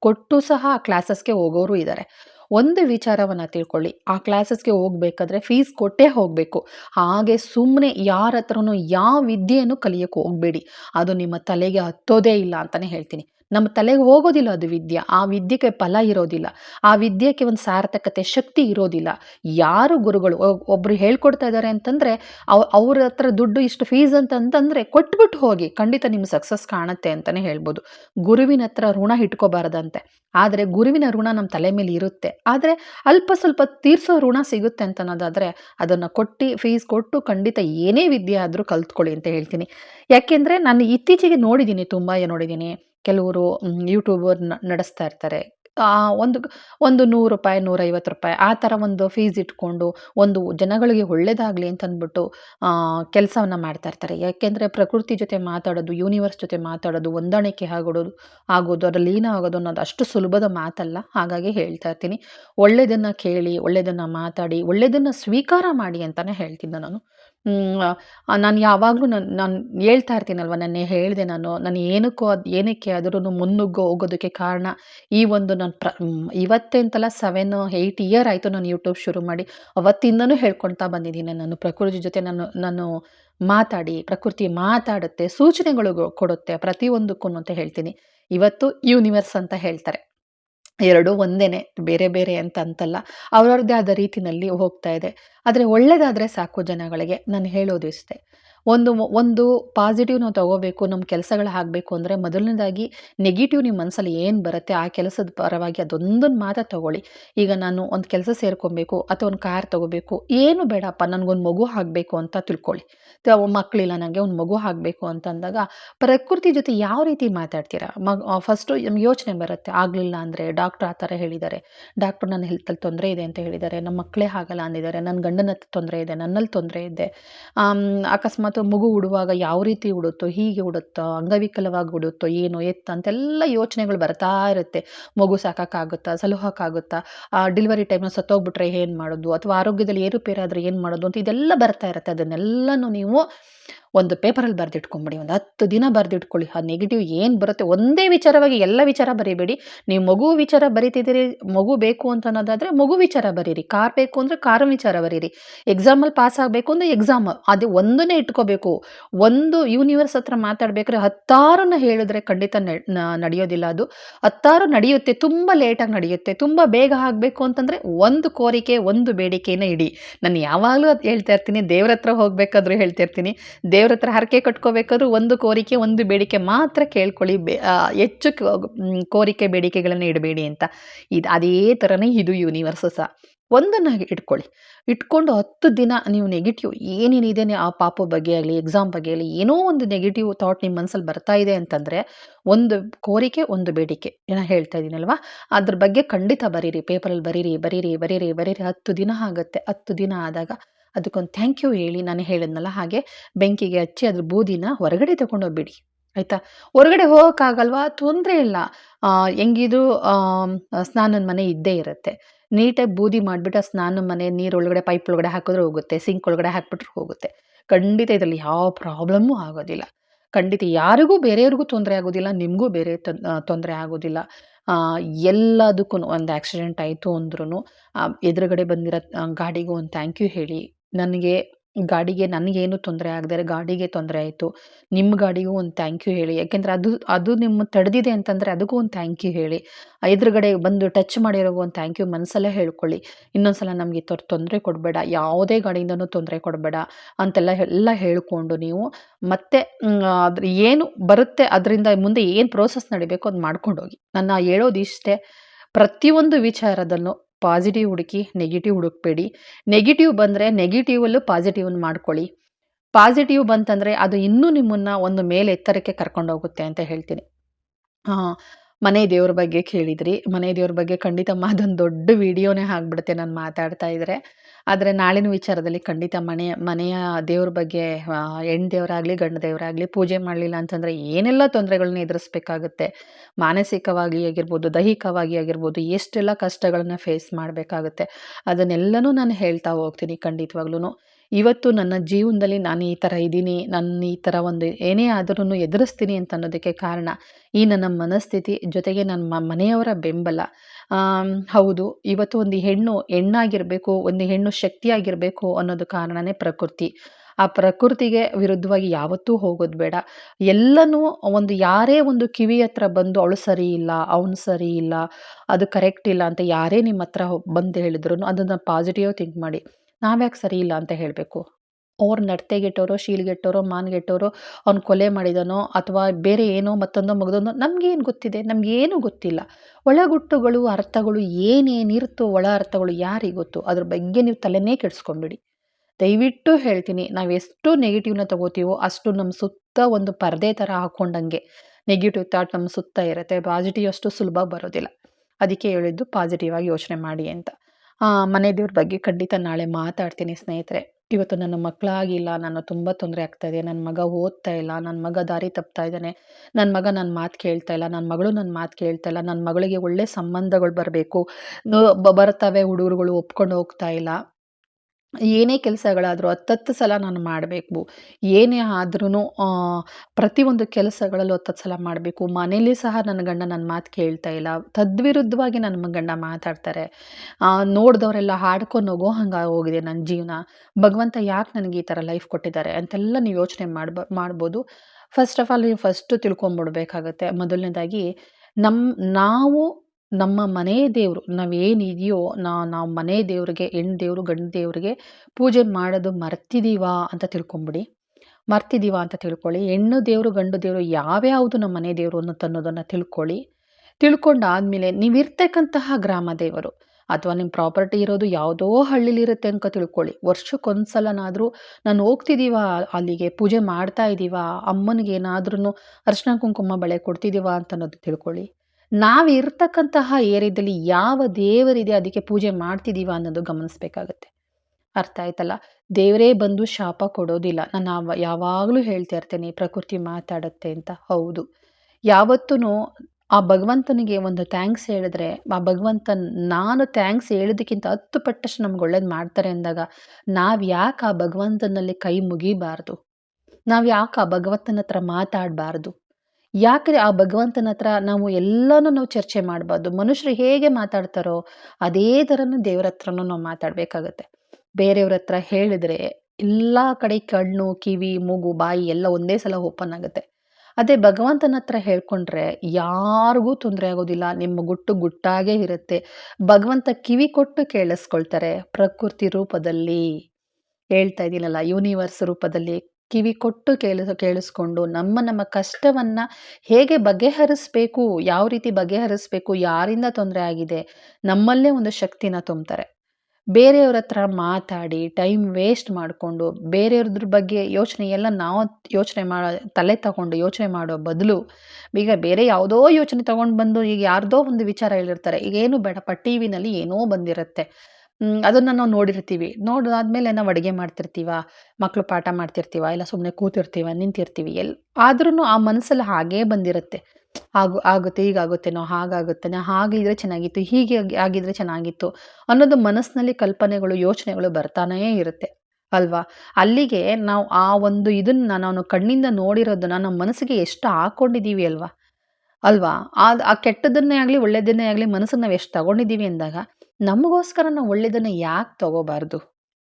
ಕೊಟ್ಟು ಸಹ ಆ ಕ್ಲಾಸಸ್ಗೆ ಹೋಗೋರು ಇದ್ದಾರೆ ಒಂದು ವಿಚಾರವನ್ನು ತಿಳ್ಕೊಳ್ಳಿ. ಆ ಕ್ಲಾಸಸ್ಗೆ ಹೋಗ್ಬೇಕಾದ್ರೆ ಫೀಸ್ ಕೊಟ್ಟೇ ಹೋಗಬೇಕು. ಹಾಗೆ ಸುಮ್ಮನೆ ಯಾರ ಹತ್ರನೂ ಯಾವ ವಿದ್ಯೆಯನ್ನು ಕಲಿಯೋಕ್ಕೆ ಹೋಗಬೇಡಿ. ಅದು ನಿಮ್ಮ ತಲೆಗೆ ಹತ್ತೋದೇ ಇಲ್ಲ ಅಂತಲೇ ಹೇಳ್ತೀನಿ. ನಮ್ಮ ತಲೆಗೆ ಹೋಗೋದಿಲ್ಲ ಅದು ವಿದ್ಯೆ. ಆ ವಿದ್ಯೆಗೆ ಫಲ ಇರೋದಿಲ್ಲ. ಆ ವಿದ್ಯೆಗೆ ಒಂದು ಸಾರ್ಥಕತೆ, ಶಕ್ತಿ ಇರೋದಿಲ್ಲ. ಯಾರು ಗುರುಗಳು ಒಬ್ಬರು ಹೇಳ್ಕೊಡ್ತಾ ಇದ್ದಾರೆ ಅಂತಂದರೆ ಅವ್, ಅವ್ರ ಹತ್ರ ದುಡ್ಡು ಇಷ್ಟು ಫೀಸ್ ಅಂತಂತಂದರೆ ಕೊಟ್ಬಿಟ್ಟು ಹೋಗಿ. ಖಂಡಿತ ನಿಮ್ಮ ಸಕ್ಸಸ್ ಕಾಣುತ್ತೆ ಅಂತಲೇ ಹೇಳ್ಬೋದು. ಗುರುವಿನ ಹತ್ರ ಋಣ ಇಟ್ಕೋಬಾರ್ದಂತೆ. ಆದರೆ ಗುರುವಿನ ಋಣ ನಮ್ಮ ತಲೆ ಮೇಲೆ ಇರುತ್ತೆ. ಆದರೆ ಅಲ್ಪ ಸ್ವಲ್ಪ ತೀರ್ಸೋ ಋಣ ಸಿಗುತ್ತೆ ಅಂತ ಅನ್ನೋದಾದರೆ ಅದನ್ನು ಕೊಟ್ಟು ಫೀಸ್ ಕೊಟ್ಟು ಖಂಡಿತ ಏನೇ ವಿದ್ಯೆ ಆದರೂ ಕಲ್ತ್ಕೊಳ್ಳಿ ಅಂತ ಹೇಳ್ತೀನಿ. ಯಾಕೆಂದರೆ ನಾನು ಇತ್ತೀಚೆಗೆ ನೋಡಿದ್ದೀನಿ ತುಂಬ ನೋಡಿದ್ದೀನಿ. ಕೆಲವರು ಯೂಟ್ಯೂಬರ್ ನಡೆಸ್ತಾ ಇರ್ತಾರೆ. ಒಂದು ಒಂದು ನೂರು ರೂಪಾಯಿ, ನೂರೈವತ್ತು ರೂಪಾಯಿ, ಆ ಥರ ಒಂದು ಫೀಸ್ ಇಟ್ಕೊಂಡು ಒಂದು ಜನಗಳಿಗೆ ಒಳ್ಳೇದಾಗಲಿ ಅಂತ ಅಂದ್ಬಿಟ್ಟು ಕೆಲಸವನ್ನು ಮಾಡ್ತಾ ಇರ್ತಾರೆ. ಯಾಕೆಂದರೆ ಪ್ರಕೃತಿ ಜೊತೆ ಮಾತಾಡೋದು ಯೂನಿವರ್ಸ್ ಜೊತೆ ಮಾತಾಡೋದು, ಹೊಂದಾಣಿಕೆ ಆಗೋದು ಆಗೋದು ಅದರಲ್ಲಿ ಲೀನ ಆಗೋದು ಅನ್ನೋದು ಅಷ್ಟು ಸುಲಭದ ಮಾತಲ್ಲ. ಹಾಗಾಗಿ ಹೇಳ್ತಾ ಇರ್ತೀನಿ. ಒಳ್ಳೆಯದನ್ನು ಕೇಳಿ ಒಳ್ಳೆಯದನ್ನು ಮಾತಾಡಿ ಒಳ್ಳೆಯದನ್ನು ಸ್ವೀಕಾರ ಮಾಡಿ ಅಂತಲೇ ಹೇಳ್ತಿದ್ದೆ ನಾನು. ನಾನು ಯಾವಾಗಲೂ ನಾನು ನಾನು ಹೇಳ್ತಾ ಇರ್ತೀನಲ್ವ ನೆನ್ನೆ ಹೇಳಿದೆ ನಾನು ನಾನು ಏನಕ್ಕೂ ಅದು, ಏನಕ್ಕೆ ಆದ್ರೂ ಮುನ್ನುಗ್ಗೋ ಹೋಗೋದಕ್ಕೆ ಕಾರಣ, ಈ ಒಂದು ನಾನು ಪ್ರ ಇವತ್ತೆಂತಲ್ಲ ಸೆವೆನ್ ಏಯ್ಟ್ ಇಯರ್ ಆಯಿತು ನಾನು ಯೂಟ್ಯೂಬ್ ಶುರು ಮಾಡಿ, ಅವತ್ತಿಂದನೂ ಹೇಳ್ಕೊಳ್ತಾ ಬಂದಿದ್ದೀನಿ ನಾನು, ಪ್ರಕೃತಿ ಜೊತೆ ನಾನು ನಾನು ಮಾತಾಡಿ, ಪ್ರಕೃತಿ ಮಾತಾಡುತ್ತೆ, ಸೂಚನೆಗಳು ಕೊಡುತ್ತೆ ಪ್ರತಿಯೊಂದಕ್ಕೂ ಅಂತ ಹೇಳ್ತೀನಿ, ಇವತ್ತು ಯೂನಿವರ್ಸ್ ಅಂತ ಹೇಳ್ತಾರೆ. ಎರಡೂ ಒಂದೇನೆ, ಬೇರೆ ಬೇರೆ ಅಂತ ಅಂತಲ್ಲ. ಅವ್ರವ್ರದ್ದೇ ಆದ ರೀತಿನಲ್ಲಿ ಹೋಗ್ತಾ ಇದೆ. ಆದರೆ ಒಳ್ಳೆಯದಾದರೆ ಸಾಕು ಜನಗಳಿಗೆ. ನಾನು ಹೇಳೋದು ಇಷ್ಟೇ ಒಂದು ಒಂದು ಪಾಸಿಟಿವ್ ನಾವು ತಗೋಬೇಕು ನಮ್ಮ ಕೆಲಸಗಳು ಆಗಬೇಕು ಅಂದರೆ ಮೊದಲನೇದಾಗಿ ನೆಗೆಟಿವ್ ನಿಮ್ಮ ಮನಸ್ಸಲ್ಲಿ ಏನು ಬರುತ್ತೆ ಆ ಕೆಲಸದ ಪರವಾಗಿ ಅದೊಂದನ್ನು ಮಾತ್ರ ತಗೊಳ್ಳಿ. ಈಗ ನಾನು ಒಂದು ಕೆಲಸ ಸೇರ್ಕೊಬೇಕು ಅಥವಾ ಒಂದು ಕಾರ್ ತಗೋಬೇಕು ಏನು ಬೇಡಪ್ಪ ನನಗೊಂದು ಮಗು ಆಗಬೇಕು ಅಂತ ತಿಳ್ಕೊಳ್ಳಿ. ಮಕ್ಕಳಿಲ್ಲ ನನಗೆ ಒಂದು ಮಗು ಆಗಬೇಕು ಅಂತಂದಾಗ ಪ್ರಕೃತಿ ಜೊತೆ ಯಾವ ರೀತಿ ಮಾತಾಡ್ತೀರಾ? ಮಗ ಫಸ್ಟು ನಮ್ಗೆ ಯೋಚನೆ ಬರುತ್ತೆ ಆಗಲಿಲ್ಲ ಅಂದರೆ ಡಾಕ್ಟ್ರ್ ಆ ಥರ ಹೇಳಿದ್ದಾರೆ ಡಾಕ್ಟ್ರು ನನ್ನ ಹೆಲ್ತಲ್ಲಿ ತೊಂದರೆ ಇದೆ ಅಂತ ಹೇಳಿದ್ದಾರೆ ನಮ್ಮ ಮಕ್ಕಳೇ ಆಗಲ್ಲ ಅಂದಿದ್ದಾರೆ ನನ್ನ ಗಂಡನ ತೊಂದರೆ ಇದೆ ನನ್ನಲ್ಲಿ ತೊಂದರೆ ಇದೆ ಆಮ್, ಅಕಸ್ಮಾತ್ ಮಗು ಉಡುವಾಗ ಯಾವ ರೀತಿ ಉಡುತ್ತೋ ಹೀಗೆ ಉಡುತ್ತೋ ಅಂಗವಿಕಲವಾಗಿ ಉಡುತ್ತೋ ಏನು, ಎತ್ತ ಅಂತೆಲ್ಲ ಯೋಚನೆಗಳು ಬರ್ತಾ ಇರುತ್ತೆ. ಮಗು ಸಾಕೋಕ್ಕಾಗುತ್ತಾ ಸಲುಹಕ್ಕಾಗುತ್ತಾ ಡೆಲಿವರಿ ಟೈಮ್ನ ಸತ್ತೋಗ್ಬಿಟ್ರೆ ಏನು ಮಾಡೋದು? ಅಥವಾ ಆರೋಗ್ಯದಲ್ಲಿ ಏರುಪೇರಾದರೆ ಏನು ಮಾಡೋದು? ಅಂತ ಇದೆಲ್ಲ ಬರ್ತಾ ಇರುತ್ತೆ. ಅದನ್ನೆಲ್ಲನೂ ನೀವು ಒಂದು ಪೇಪರಲ್ಲಿ ಬರೆದಿಟ್ಕೊಂಬಿಡಿ, ಒಂದು ಹತ್ತು ದಿನ ಬರೆದಿಟ್ಕೊಳ್ಳಿ. ಆ ನೆಗೆಟಿವ್ ಏನು ಬರುತ್ತೆ? ಒಂದೇ ವಿಚಾರವಾಗಿ ಎಲ್ಲ ವಿಚಾರ ಬರೀಬೇಡಿ. ನೀವು ಮಗು ವಿಚಾರ ಬರೀತಿದ್ದೀರಿ, ಮಗು ಬೇಕು ಅಂತ ಅನ್ನೋದಾದರೆ ಮಗು ವಿಚಾರ ಬರೀರಿ. ಕಾರ್ ಬೇಕು ಅಂದರೆ ಕಾರ್ ವಿಚಾರ ಬರೀರಿ. ಎಕ್ಸಾಮಲ್ಲಿ ಪಾಸ್ ಆಗಬೇಕು ಅಂದರೆ ಎಕ್ಸಾಮ್ ಅದು ಒಂದನ್ನೇ ಇಟ್ಕೋಬೇಕು. ಒಂದು ಯೂನಿವರ್ಸ್ ಹತ್ರ ಮಾತಾಡಬೇಕಾದ್ರೆ ಹತ್ತಾರನ್ನ ಹೇಳಿದ್ರೆ ಖಂಡಿತ ನಡೆಯೋದಿಲ್ಲ ಅದು. ಹತ್ತಾರು ನಡೆಯುತ್ತೆ, ತುಂಬ ಲೇಟಾಗಿ ನಡೆಯುತ್ತೆ, ತುಂಬ ಬೇಗ ಆಗಬೇಕು ಅಂತಂದರೆ ಒಂದು ಕೋರಿಕೆ, ಒಂದು ಬೇಡಿಕೆನ ಇಡಿ. ನಾನು ಯಾವಾಗಲೂ ಅದು ಹೇಳ್ತಾ ಇರ್ತೀನಿ ದೇವ್ರ ಹತ್ರ ಹೋಗಬೇಕಾದ್ರೂ ಹೇಳ್ತಾ ಇರ್ತೀನಿ. ದೇವ್ರ ಹತ್ರ ಹರಕೆ ಕಟ್ಕೋಬೇಕಾದ್ರೂ ಒಂದು ಕೋರಿಕೆ, ಒಂದು ಬೇಡಿಕೆ ಮಾತ್ರ ಕೇಳ್ಕೊಳ್ಳಿ. ಬೇ ಹೆಚ್ಚು ಕೋರಿಕೆ, ಬೇಡಿಕೆಗಳನ್ನು ಇಡಬೇಡಿ ಅಂತ. ಇದು, ಅದೇ ಥರನೇ ಇದು ಯೂನಿವರ್ಸ್ ಸಹ ಒಂದನ್ನು ಇಟ್ಕೊಳ್ಳಿ. ಇಟ್ಕೊಂಡು ಹತ್ತು ದಿನ ನೀವು ನೆಗೆಟಿವ್ ಏನೇನಿದೆ ಆ ಪಾಪ ಬಗ್ಗೆ ಆಗಲಿ ಎಕ್ಸಾಮ್ ಬಗ್ಗೆ ಆಗಲಿ, ಏನೋ ಒಂದು ನೆಗೆಟಿವ್ ಥಾಟ್ ನಿಮ್ಮ ಮನಸ್ಸಲ್ಲಿ ಬರ್ತಾ ಇದೆ ಅಂತಂದರೆ, ಒಂದು ಕೋರಿಕೆ, ಒಂದು ಬೇಡಿಕೆ. ಏನೋ ಹೇಳ್ತಾ ಇದ್ದೀನಲ್ವಾ ಅದ್ರ ಬಗ್ಗೆ ಖಂಡಿತ ಬರೀರಿ. ಪೇಪರಲ್ಲಿ ಬರೀರಿ ಬರೀರಿ ಬರೀರಿ ಬರೀರಿ. ಹತ್ತು ದಿನ ಆಗುತ್ತೆ. ಹತ್ತು ದಿನ ಆದಾಗ ಅದಕ್ಕೊಂದು ಥ್ಯಾಂಕ್ ಯು ಹೇಳಿ ನಾನು ಹೇಳಿದ್ನಲ್ಲ, ಹಾಗೆ ಬೆಂಕಿಗೆ ಹಚ್ಚಿ ಅದ್ರ ಬೂದಿನ ಹೊರಗಡೆ ತಗೊಂಡೋಗ್ಬಿಡಿ. ಆಯಿತಾ? ಹೊರಗಡೆ ಹೋಗೋಕ್ಕಾಗಲ್ವಾ? ತೊಂದರೆ ಇಲ್ಲ. ಹೆಂಗಿದ್ರು ಸ್ನಾನದ ಮನೆ ಇದ್ದೇ ಇರುತ್ತೆ. ನೀಟಾಗಿ ಬೂದಿ ಮಾಡಿಬಿಟ್ಟು ಸ್ನಾನ ಮನೆ ನೀರು ಒಳಗಡೆ ಪೈಪ್ ಒಳಗಡೆ ಹಾಕಿದ್ರೆ ಹೋಗುತ್ತೆ ಸಿಂಕ್ ಒಳಗಡೆ ಹಾಕ್ಬಿಟ್ರೆ ಹೋಗುತ್ತೆ. ಖಂಡಿತ ಇದರಲ್ಲಿ ಯಾವ ಪ್ರಾಬ್ಲಮ್ಮೂ ಆಗೋದಿಲ್ಲ. ಖಂಡಿತ ಯಾರಿಗೂ ಬೇರೆಯವ್ರಿಗೂ ತೊಂದರೆ ಆಗೋದಿಲ್ಲ, ನಿಮಗೂ ಬೇರೆ ತೊಂದರೆ ಆಗೋದಿಲ್ಲ. ಎಲ್ಲದಕ್ಕೂ ಒಂದು ಆಕ್ಸಿಡೆಂಟ್ ಆಯಿತು ಅಂದ್ರೂ ಎದುರುಗಡೆ ಬಂದಿರೋ ಗಾಡಿಗೂ ಒಂದು ಥ್ಯಾಂಕ್ ಯು ಹೇಳಿ. ನನಗೆ ಗಾಡಿಗೆ ನನಗೇನು ತೊಂದರೆ ಆಗದೆ ಗಾಡಿಗೆ ತೊಂದರೆ ಆಯಿತು. ನಿಮ್ಮ ಗಾಡಿಗೂ ಒಂದು ಥ್ಯಾಂಕ್ ಯು ಹೇಳಿ. ಯಾಕೆಂದರೆ ಅದು ಅದು ನಿಮ್ಮ ತಡೆದಿದೆ ಅಂತಂದರೆ ಅದಕ್ಕೂ ಒಂದು ಥ್ಯಾಂಕ್ ಯು ಹೇಳಿ. ಎದುರುಗಡೆ ಬಂದು ಟಚ್ ಮಾಡಿರೋ ಒಂದು ಥ್ಯಾಂಕ್ ಯು ಮನಸಲ್ಲೇ ಹೇಳ್ಕೊಳ್ಳಿ. ಇನ್ನೊಂದು ಸಲ ನಮಗೆ ತೊಂದರೆ ಕೊಡಬೇಡ, ಯಾವುದೇ ಗಾಡಿಯಿಂದನೂ ತೊಂದರೆ ಕೊಡಬೇಡ ಅಂತೆಲ್ಲ ಎಲ್ಲ ಹೇಳಿಕೊಂಡು ನೀವು ಮತ್ತೆ ಅದ್ರ ಏನು ಬರುತ್ತೆ ಅದರಿಂದ ಮುಂದೆ ಏನು ಪ್ರೋಸೆಸ್ ನಡಿಬೇಕು ಅದು ಮಾಡ್ಕೊಂಡು ಹೋಗಿ ನನ್ನ ಹೇಳೋದು ಇಷ್ಟೇ, ಪ್ರತಿಯೊಂದು ವಿಚಾರದಲ್ಲೂ ಪಾಸಿಟಿವ್ ಹುಡುಕಿ ನೆಗೆಟಿವ್ ಹುಡುಕಬೇಡಿ. ನೆಗೆಟಿವ್ ಬಂದರೆ ನೆಗೆಟಿವಲ್ಲೂ ಪಾಸಿಟಿವ್ನ ಮಾಡ್ಕೊಳ್ಳಿ. ಪಾಸಿಟಿವ್ ಬಂತಂದರೆ ಅದು ಇನ್ನೂ ನಿಮ್ಮನ್ನು ಒಂದು ಮೇಲೆ ಎತ್ತರಕ್ಕೆ ಕರ್ಕೊಂಡೋಗುತ್ತೆ ಅಂತ ಹೇಳ್ತೀನಿ. ಮನೆ ದೇವ್ರ ಬಗ್ಗೆ ಕೇಳಿದ್ರಿ. ಮನೆ ದೇವ್ರ ಬಗ್ಗೆ ಖಂಡಿತ ಅದೊಂದು ದೊಡ್ಡ ವಿಡಿಯೋನೇ ಆಗಿಬಿಡುತ್ತೆ ನಾನು ಮಾತಾಡ್ತಾ ಇದ್ದರೆ ಆದರೆ ನಾಳಿನ ವಿಚಾರದಲ್ಲಿ ಖಂಡಿತ ಮನೆಯ ಮನೆಯ ದೇವ್ರ ಬಗ್ಗೆ ಹೆಣ್ಣು ದೇವರಾಗಲಿ, ಗಂಡ ದೇವರಾಗಲಿ ಪೂಜೆ ಮಾಡಲಿಲ್ಲ ಅಂತಂದರೆ ಏನೆಲ್ಲ ತೊಂದರೆಗಳನ್ನ ಎದುರಿಸ್ಬೇಕಾಗುತ್ತೆ. ಮಾನಸಿಕವಾಗಿ ಆಗಿರ್ಬೋದು, ದೈಹಿಕವಾಗಿ ಆಗಿರ್ಬೋದು, ಎಷ್ಟೆಲ್ಲ ಕಷ್ಟಗಳನ್ನ ಫೇಸ್ ಮಾಡಬೇಕಾಗುತ್ತೆ. ಅದನ್ನೆಲ್ಲನೂ ನಾನು ಹೇಳ್ತಾ ಹೋಗ್ತೀನಿ ಖಂಡಿತವಾಗ್ಲೂ ಇವತ್ತು ನನ್ನ ಜೀವನದಲ್ಲಿ ನಾನು ಈ ಥರ ಇದ್ದೀನಿ, ನಾನು ಈ ಥರ ಒಂದು ಏನೇ ಆದ್ರೂ ಎದುರಿಸ್ತೀನಿ ಅಂತ ಅನ್ನೋದಕ್ಕೆ ಕಾರಣ ಈ ನನ್ನ ಮನಸ್ಥಿತಿ ಜೊತೆಗೆ ನನ್ನ ಮನೆಯವರ ಬೆಂಬಲ. ಹೌದು, ಇವತ್ತು ಒಂದು ಹೆಣ್ಣು ಹೆಣ್ಣಾಗಿರಬೇಕು, ಒಂದು ಹೆಣ್ಣು ಶಕ್ತಿಯಾಗಿರಬೇಕು ಅನ್ನೋದು ಕಾರಣನೇ ಪ್ರಕೃತಿ. ಆ ಪ್ರಕೃತಿಗೆ ವಿರುದ್ಧವಾಗಿ ಯಾವತ್ತೂ ಹೋಗೋದು ಬೇಡ. ಎಲ್ಲನೂ ಒಂದು ಯಾರೇ ಒಂದು ಕಿವಿ ಹತ್ರ ಬಂದು ಅವಳು ಸರಿ ಇಲ್ಲ, ಅವನು ಸರಿ ಇಲ್ಲ, ಅದು ಕರೆಕ್ಟ್ ಇಲ್ಲ ಅಂತ ಯಾರೇ ನಿಮ್ಮ ಹತ್ರ ಬಂದು ಹೇಳಿದ್ರು ಅದನ್ನು ಪಾಸಿಟಿವ್ ಥಿಂಕ್ ಮಾಡಿ. ನಾವ್ಯಾಕೆ ಸರಿ ಇಲ್ಲ ಅಂತ ಹೇಳಬೇಕು. ಅವ್ರು ನಡತೆಗೆಟ್ಟೋರೋ, ಶೀಲ್ಗೆಟ್ಟೋರೋ, ಮಾನ್ಗೆಟ್ಟೋರೋ, ಅವ್ನು ಕೊಲೆ ಮಾಡಿದನೋ ಅಥವಾ ಬೇರೆ ಏನೋ ಮತ್ತೊಂದೋ ಮಗದೊಂದೋ ನಮಗೇನು ಗೊತ್ತಿದೆ? ನಮಗೇನು ಗೊತ್ತಿಲ್ಲ. ಒಳಗುಟ್ಟುಗಳು, ಅರ್ಥಗಳು ಏನೇನಿರುತ್ತೋ ಒಳ ಅರ್ಥಗಳು ಯಾರಿಗೆ ಗೊತ್ತು ಅದ್ರ ಬಗ್ಗೆ ನೀವು ತಲೆನೇ ಕೆಡಿಸ್ಕೊಂಡ್ಬಿಡಿ. ದಯವಿಟ್ಟು ಹೇಳ್ತೀನಿ, ನಾವು ಎಷ್ಟು ನೆಗೆಟಿವ್ನ ತಗೋತೀವೋ ಅಷ್ಟು ನಮ್ಮ ಸುತ್ತ ಒಂದು ಪರದೆ ಥರ ಹಾಕೊಂಡಂಗೆ ನೆಗೆಟಿವ್ ಥಾಟ್ ನಮ್ಮ ಸುತ್ತ ಇರುತ್ತೆ, ಪಾಸಿಟಿವ್ ಅಷ್ಟು ಸುಲಭ ಬರೋದಿಲ್ಲ. ಅದಕ್ಕೆ ಹೇಳಿದ್ದು ಪಾಸಿಟಿವ್ ಆಗಿ ಯೋಚನೆ ಮಾಡಿ ಅಂತ. ಮನೆ ದೇವ್ರ ಬಗ್ಗೆ ಖಂಡಿತ ನಾಳೆ ಮಾತಾಡ್ತೀನಿ ಸ್ನೇಹಿತರೆ. ಇವತ್ತು ನನ್ನ ಮಕ್ಕಳಾಗಿಲ್ಲ ನಾನು ತುಂಬ ತೊಂದರೆ ಆಗ್ತಾ ಇದೆ ನನ್ನ ಮಗ ಓದ್ತಾ ಇಲ್ಲ ನನ್ನ ಮಗ ದಾರಿ ತಪ್ತಾ ಇದ್ದಾನೆ ನನ್ನ ಮಗ ನನ್ನ ಮಾತು ಕೇಳ್ತಾ ಇಲ್ಲ ನನ್ನ ಮಗಳು ನನ್ನ ಮಾತು ಕೇಳ್ತಾ ಇಲ್ಲ ನನ್ನ ಮಗಳಿಗೆ ಒಳ್ಳೆ ಸಂಬಂಧಗಳು ಬರಬೇಕು ಬರ್ತವೆ ಹುಡುಗರುಗಳು ಒಪ್ಕೊಂಡು ಹೋಗ್ತಾ ಇಲ್ಲ. ಏನೇ ಕೆಲಸಗಳಾದರೂ ಹತ್ತತ್ತು ಸಲ ನಾನು ಮಾಡಬೇಕು. ಏನೇ ಆದ್ರೂ ಪ್ರತಿಯೊಂದು ಕೆಲಸಗಳಲ್ಲೂ ಹತ್ತತ್ತು ಸಲ ಮಾಡಬೇಕು. ಮನೇಲಿ ಸಹ ನನ್ನ ಗಂಡ ನನ್ನ ಮಾತು ಕೇಳ್ತಾ ಇಲ್ಲ. ತದ್ವಿರುದ್ಧವಾಗಿ ನನ್ನ ಗಂಡ ಮಾತಾಡ್ತಾರೆ. ನೋಡಿದವರೆಲ್ಲ ಹಾಡ್ಕೊಂಡು ಹೋಗೋ ಹಂಗೆ ಹೋಗಿದೆ ನನ್ನ ಜೀವನ. ಭಗವಂತ ಯಾಕೆ ನನಗೆ ಈ ಥರ ಲೈಫ್ ಕೊಟ್ಟಿದ್ದಾರೆ ಅಂತೆಲ್ಲ ನೀವು ಯೋಚನೆ ಮಾಡ್ಬ, ಮಾಡ್ಬೋದು. ಫಸ್ಟ್ ಆಫ್ ಆಲ್ ನೀವು ಫಸ್ಟು ತಿಳ್ಕೊಂಬಿಡ್ಬೇಕಾಗತ್ತೆ. ಮೊದಲನೇದಾಗಿ ನಮ್ಮ ನಾವು ನಮ್ಮ ಮನೆ ದೇವರು ನಾವೇನಿದೆಯೋ ನಾವು ಮನೆ ದೇವರಿಗೆ ಹೆಣ್ಣು ದೇವರು, ಗಂಡು ದೇವರಿಗೆ ಪೂಜೆ ಮಾಡೋದು ಮರ್ತಿದ್ದೀವಾ ಅಂತ ತಿಳ್ಕೊಂಬಿಡಿ. ಮರ್ತಿದ್ದೀವಾ ಅಂತ ತಿಳ್ಕೊಳ್ಳಿ. ಹೆಣ್ಣು ದೇವರು, ಗಂಡು ದೇವರು ಯಾವ್ಯಾವುದು ನಮ್ಮ ಮನೆ ದೇವರು ಅನ್ನೋದನ್ನು ತಿಳ್ಕೊಳ್ಳಿ. ತಿಳ್ಕೊಂಡಾದ್ಮೇಲೆ ನೀವಿರ್ತಕ್ಕಂತಹ ಗ್ರಾಮ ದೇವರು ಅಥವಾ ನಿಮ್ಮ ಪ್ರಾಪರ್ಟಿ ಇರೋದು ಯಾವುದೋ ಹಳ್ಳಿಲಿರುತ್ತೆ ಅಂತ ತಿಳ್ಕೊಳ್ಳಿ. ವರ್ಷಕ್ಕೊಂದ್ಸಲನಾದರೂ ನಾನು ಹೋಗ್ತಿದ್ದೀವ ಅಲ್ಲಿಗೆ ಪೂಜೆ ಮಾಡ್ತಾ ಇದ್ದೀವ ಅಮ್ಮನಿಗೆ ಏನಾದ್ರೂ ಅರ್ಶಿನ ಕುಂಕುಮ ಬಳೆ ಕೊಡ್ತಿದ್ದೀವ ಅಂತ ಅನ್ನೋದು ತಿಳ್ಕೊಳ್ಳಿ. ನಾವು ಇರ್ತಕ್ಕಂತಹ ಏರಿಯಾದಲ್ಲಿ ಯಾವ ದೇವರಿದೆ ಅದಕ್ಕೆ ಪೂಜೆ ಮಾಡ್ತಿದ್ದೀವ ಅನ್ನೋದು ಗಮನಿಸ್ಬೇಕಾಗತ್ತೆ. ಅರ್ಥ ಆಯ್ತಲ್ಲ? ದೇವರೇ ಬಂದು ಶಾಪ ಕೊಡೋದಿಲ್ಲ. ನಾನು ಯಾವಾಗಲೂ ಹೇಳ್ತಾ ಇರ್ತೇನೆ, ಪ್ರಕೃತಿ ಮಾತಾಡುತ್ತೆ ಅಂತ. ಹೌದು. ಯಾವತ್ತೂ ಆ ಭಗವಂತನಿಗೆ ಒಂದು ಥ್ಯಾಂಕ್ಸ್ ಹೇಳಿದ್ರೆ, ಆ ಭಗವಂತ ನಾನು ಥ್ಯಾಂಕ್ಸ್ ಹೇಳೋದಕ್ಕಿಂತ ಹತ್ತು ಪಟ್ಟಷ್ಟು ನಮ್ಗೆ ಒಳ್ಳೇದು ಮಾಡ್ತಾರೆ ಅಂದಾಗ, ನಾವು ಯಾಕೆ ಆ ಭಗವಂತನಲ್ಲಿ ಕೈ ಮುಗಿಬಾರ್ದು? ನಾವು ಯಾಕೆ ಆ ಭಗವಂತನ ಹತ್ರ ಮಾತಾಡಬಾರ್ದು? ಯಾಕೆ ಆ ಭಗವಂತನ ಹತ್ರ ನಾವು ಎಲ್ಲನೂ ನಾವು ಚರ್ಚೆ ಮಾಡಬಾರ್ದು? ಮನುಷ್ಯರು ಹೇಗೆ ಮಾತಾಡ್ತಾರೋ ಅದೇ ಥರನೂ ದೇವ್ರ ಹತ್ರನೂ ನಾವು ಮಾತಾಡಬೇಕಾಗತ್ತೆ. ಬೇರೆಯವ್ರ ಹತ್ರ ಹೇಳಿದ್ರೆ ಎಲ್ಲ ಕಡೆ ಕಣ್ಣು, ಕಿವಿ, ಮೂಗು, ಬಾಯಿ ಎಲ್ಲ ಒಂದೇ ಸಲ ಓಪನ್ ಆಗುತ್ತೆ. ಅದೇ ಭಗವಂತನ ಹತ್ರ ಹೇಳ್ಕೊಂಡ್ರೆ ಯಾರಿಗೂ ತೊಂದರೆ ಆಗೋದಿಲ್ಲ. ನಿಮ್ಮ ಗುಟ್ಟು ಗುಟ್ಟಾಗೇ ಇರುತ್ತೆ. ಭಗವಂತ ಕಿವಿ ಕೊಟ್ಟು ಕೇಳಿಸ್ಕೊಳ್ತಾರೆ ಪ್ರಕೃತಿ ರೂಪದಲ್ಲಿ. ಹೇಳ್ತಾ ಇದ್ದೀನಲ್ಲ ಯೂನಿವರ್ಸ್ ರೂಪದಲ್ಲಿ. ಕಿವಿ ಕೊಟ್ಟು ಕೇಳಿಸ, ಕೇಳಿಸ್ಕೊಂಡು ನಮ್ಮ ನಮ್ಮ ಕಷ್ಟವನ್ನು ಹೇಗೆ ಬಗೆಹರಿಸ್ಬೇಕು, ಯಾವ ರೀತಿ ಬಗೆಹರಿಸ್ಬೇಕು, ಯಾರಿಂದ ತೊಂದರೆ ಆಗಿದೆ, ನಮ್ಮಲ್ಲೇ ಒಂದು ಶಕ್ತಿನ ತುಂಬ್ತಾರೆ. ಬೇರೆಯವ್ರ ಹತ್ರ ಮಾತಾಡಿ, ಟೈಮ್ ವೇಸ್ಟ್ ಮಾಡಿಕೊಂಡು, ಬೇರೆಯವ್ರದ್ರ ಬಗ್ಗೆ ಯೋಚನೆ, ಎಲ್ಲ ನಾವು ಯೋಚನೆ ಮಾಡೋ ತಲೆ ತಗೊಂಡು ಯೋಚನೆ ಮಾಡೋ ಬದಲು ಈಗ ಬೇರೆ ಯಾವುದೋ ಯೋಚನೆ ತಗೊಂಡು ಬಂದು ಈಗ ಯಾರ್ದೋ ಒಂದು ವಿಚಾರ ಹೇಳಿರ್ತಾರೆ ಈಗ ಏನು ಬೇಡಪ್ಪ, ಟಿ ವಿನಲ್ಲಿ ಏನೋ ಬಂದಿರುತ್ತೆ. ಅದನ್ನು ನಾವು ನೋಡಿರ್ತೀವಿ. ನೋಡಾದ್ಮೇಲೆ ನಾವು ಅಡುಗೆ ಮಾಡ್ತಿರ್ತೀವ ಮಕ್ಕಳು ಪಾಠ ಮಾಡ್ತಿರ್ತೀವ, ಇಲ್ಲ ಸುಮ್ಮನೆ ಕೂತಿರ್ತೀವ, ನಿಂತಿರ್ತೀವಿ, ಎಲ್ ಆದ್ರೂ ಆ ಮನಸ್ಸಲ್ಲಿ ಹಾಗೇ ಬಂದಿರುತ್ತೆ. ಆಗು, ಆಗುತ್ತೆ, ಹೀಗಾಗುತ್ತೇನೋ ಹಾಗಾಗುತ್ತೇನೋ ಹಾಗಿದ್ರೆ ಚೆನ್ನಾಗಿತ್ತು, ಹೀಗೆ ಆಗಿದ್ರೆ ಚೆನ್ನಾಗಿತ್ತು ಅನ್ನೋದು ಮನಸ್ಸಿನಲ್ಲಿ ಕಲ್ಪನೆಗಳು, ಯೋಚನೆಗಳು ಬರ್ತಾನೇ ಇರುತ್ತೆ, ಅಲ್ವಾ? ಅಲ್ಲಿಗೆ ನಾವು ಆ ಒಂದು ಇದನ್ನ ನಾನು ಕಣ್ಣಿಂದ ನೋಡಿರೋದನ್ನ ನಮ್ಮ ಮನಸ್ಸಿಗೆ ಎಷ್ಟು ಹಾಕೊಂಡಿದ್ದೀವಿ ಅಲ್ವಾ? ಅಲ್ವಾ? ಆ ಕೆಟ್ಟದನ್ನೇ ಆಗಲಿ ಒಳ್ಳೆಯದನ್ನೇ ಆಗಲಿ ಮನಸ್ಸಿಗೆ ನಾವು ಎಷ್ಟು ತಗೊಂಡಿದ್ದೀವಿ ಅಂದಾಗ ನಮಗೋಸ್ಕರ ನಾವು ಒಳ್ಳೆಯದನ್ನು ಯಾಕೆ ತಗೋಬಾರ್ದು?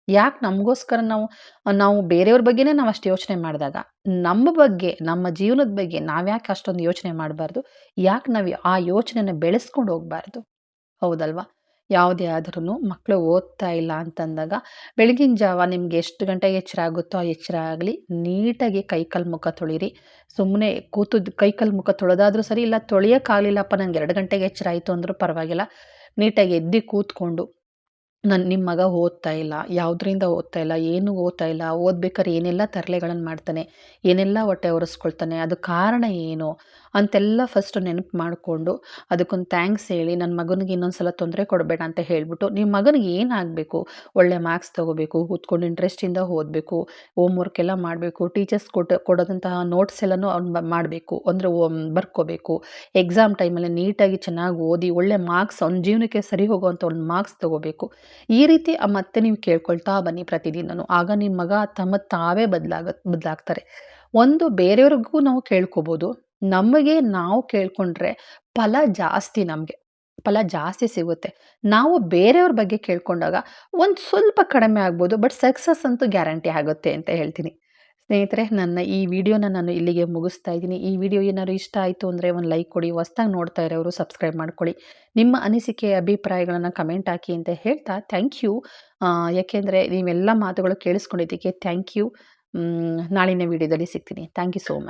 ಯಾಕೆ ನಮಗೋಸ್ಕರ ನಾವು ನಾವು ಬೇರೆಯವ್ರ ಬಗ್ಗೆನೇ ನಾವು ಅಷ್ಟು ಯೋಚನೆ ಮಾಡಿದಾಗ, ನಮ್ಮ ಬಗ್ಗೆ, ನಮ್ಮ ಜೀವನದ ಬಗ್ಗೆ ನಾವ್ಯಾಕೆ ಅಷ್ಟೊಂದು ಯೋಚನೆ ಮಾಡಬಾರ್ದು? ಯಾಕೆ ನಾವು ಆ ಯೋಚನೆನ ಬೆಳೆಸ್ಕೊಂಡು ಹೋಗಬಾರ್ದು? ಹೌದಲ್ವಾ? ಯಾವುದೇ ಆದ್ರೂ ಮಕ್ಕಳು ಓದ್ತಾ ಇಲ್ಲ ಅಂತಂದಾಗ ಬೆಳಗಿನ ಜಾವ ನಿಮ್ಗೆ ಎಷ್ಟು ಗಂಟೆಗೆ ಎಚ್ಚರ ಆಗುತ್ತೋ ಆ ಎಚ್ಚರ ಆಗಲಿ ನೀಟಾಗಿ ಕೈಕಾಲು ಮುಖ ತೊಳಿರಿ. ಸುಮ್ಮನೆ ಕೂತು ಕೈಕಾಲು ಮುಖ ತೊಳೆದಾದ್ರೂ ಸರಿ ಇಲ್ಲ ತೊಳೆಯೋಕ್ಕಾಗಲಿಲ್ಲಪ್ಪ ನಂಗೆ ಎರಡು ಗಂಟೆಗೆ ಎಚ್ಚರ ಆಯಿತು ಅಂದರೂ ಪರವಾಗಿಲ್ಲ. ನೀಟಾಗಿ ಎದ್ದು ಕೂತ್ಕೊಂಡು ನನ್ನ ನಿಮ್ಮ ಮಗ ಓದ್ತಾ ಇಲ್ಲ, ಯಾವುದರಿಂದ ಓದ್ತಾ ಇಲ್ಲ, ಏನು ಓದ್ತಾ ಇಲ್ಲ, ಓದ್ಬೇಕಾದ್ರೆ ಏನೆಲ್ಲ ತರಲೆಗಳನ್ನು ಮಾಡ್ತಾನೆ, ಏನೆಲ್ಲ ಹೊಟ್ಟೆ ಒರೆಸ್ಕೊಳ್ತಾನೆ, ಅದು ಕಾರಣ ಏನು? ಅಂತೆಲ್ಲ ಫಸ್ಟ್ ನೆನಪು ಮಾಡಿಕೊಂಡು ಅದಕ್ಕೊಂದು ಥ್ಯಾಂಕ್ಸ್ ಹೇಳಿ ನನ್ನ ಮಗನಿಗೆ ಇನ್ನೊಂದು ಸಲ ತೊಂದರೆ ಕೊಡಬೇಡ ಅಂತ ಹೇಳಿಬಿಟ್ಟು ನಿಮ್ಮ ಮಗನಿಗೆ ಏನಾಗಬೇಕು ಒಳ್ಳೆ ಮಾರ್ಕ್ಸ್ ತೊಗೋಬೇಕು, ಕೂತ್ಕೊಂಡು ಇಂಟ್ರೆಸ್ಟಿಂದ ಓದಬೇಕು ಹೋಮ್ ವರ್ಕ್ ಎಲ್ಲ ಮಾಡಬೇಕು ಟೀಚರ್ಸ್ ಕೊಟ್ಟು, ಕೊಡೋದಂತಹ ನೋಟ್ಸ್ ಎಲ್ಲನೂ ಅವ್ನು ಮಾಡಬೇಕು, ಅಂದರೆ ಬರ್ಕೋಬೇಕು. ಎಕ್ಸಾಮ್ ಟೈಮಲ್ಲಿ ನೀಟಾಗಿ ಚೆನ್ನಾಗಿ ಓದಿ ಒಳ್ಳೆ ಮಾರ್ಕ್ಸ್ ಅವ್ನ ಜೀವನಕ್ಕೆ ಸರಿ ಹೋಗುವಂಥ ಒಂದು ಮಾರ್ಕ್ಸ್ ತೊಗೋಬೇಕು. ಈ ರೀತಿ ಮತ್ತೆ ನೀವು ಕೇಳ್ಕೊಳ್ತಾ ಬನ್ನಿ ಪ್ರತಿದಿನವೂ ಆಗ ನಿಮ್ಮ ಮಗ ತಮ್ಮ ತಾವೇ ಬದಲಾಗ, ಬದಲಾಗ್ತಾರೆ. ಒಂದು ಬೇರೆಯವ್ರಿಗೂ ನಾವು ಕೇಳ್ಕೊಬೋದು. ನಮಗೆ ನಾವು ಕೇಳ್ಕೊಂಡ್ರೆ ಫಲ ಜಾಸ್ತಿ ನಮಗೆ, ಫಲ ಜಾಸ್ತಿ ಸಿಗುತ್ತೆ. ನಾವು ಬೇರೆಯವ್ರ ಬಗ್ಗೆ ಕೇಳ್ಕೊಂಡಾಗ ಒಂದು ಸ್ವಲ್ಪ ಕಡಿಮೆ ಆಗ್ಬೋದು, ಬಟ್ ಸಕ್ಸಸ್ ಅಂತೂ ಗ್ಯಾರಂಟಿ ಆಗುತ್ತೆ ಅಂತ ಹೇಳ್ತೀನಿ. ಸ್ನೇಹಿತರೆ, ನನ್ನ ಈ ವಿಡಿಯೋನ ನಾನು ಇಲ್ಲಿಗೆ ಮುಗಿಸ್ತಾ ಇದ್ದೀನಿ. ಈ ವಿಡಿಯೋ ಏನಾದ್ರು ಇಷ್ಟ ಆಯಿತು ಅಂದರೆ ಒಂದು ಲೈಕ್ ಕೊಡಿ, ಹೊಸ್ದಾಗಿ ನೋಡ್ತಾ ಇರೋರು ಸಬ್ಸ್ಕ್ರೈಬ್ ಮಾಡ್ಕೊಳ್ಳಿ. ನಿಮ್ಮ ಅನಿಸಿಕೆ, ಅಭಿಪ್ರಾಯಗಳನ್ನು ಕಮೆಂಟ್ ಹಾಕಿ ಅಂತ ಹೇಳ್ತಾ ಥ್ಯಾಂಕ್ ಯು. ಯಾಕೆಂದರೆ ನೀವೆಲ್ಲ ಮಾತುಗಳು ಕೇಳಿಸ್ಕೊಂಡಿದ್ದಕ್ಕೆ ಥ್ಯಾಂಕ್ ಯು. ನಾಳಿನ ವಿಡಿಯೋದಲ್ಲಿ ಸಿಗ್ತೀನಿ. Thank you so much.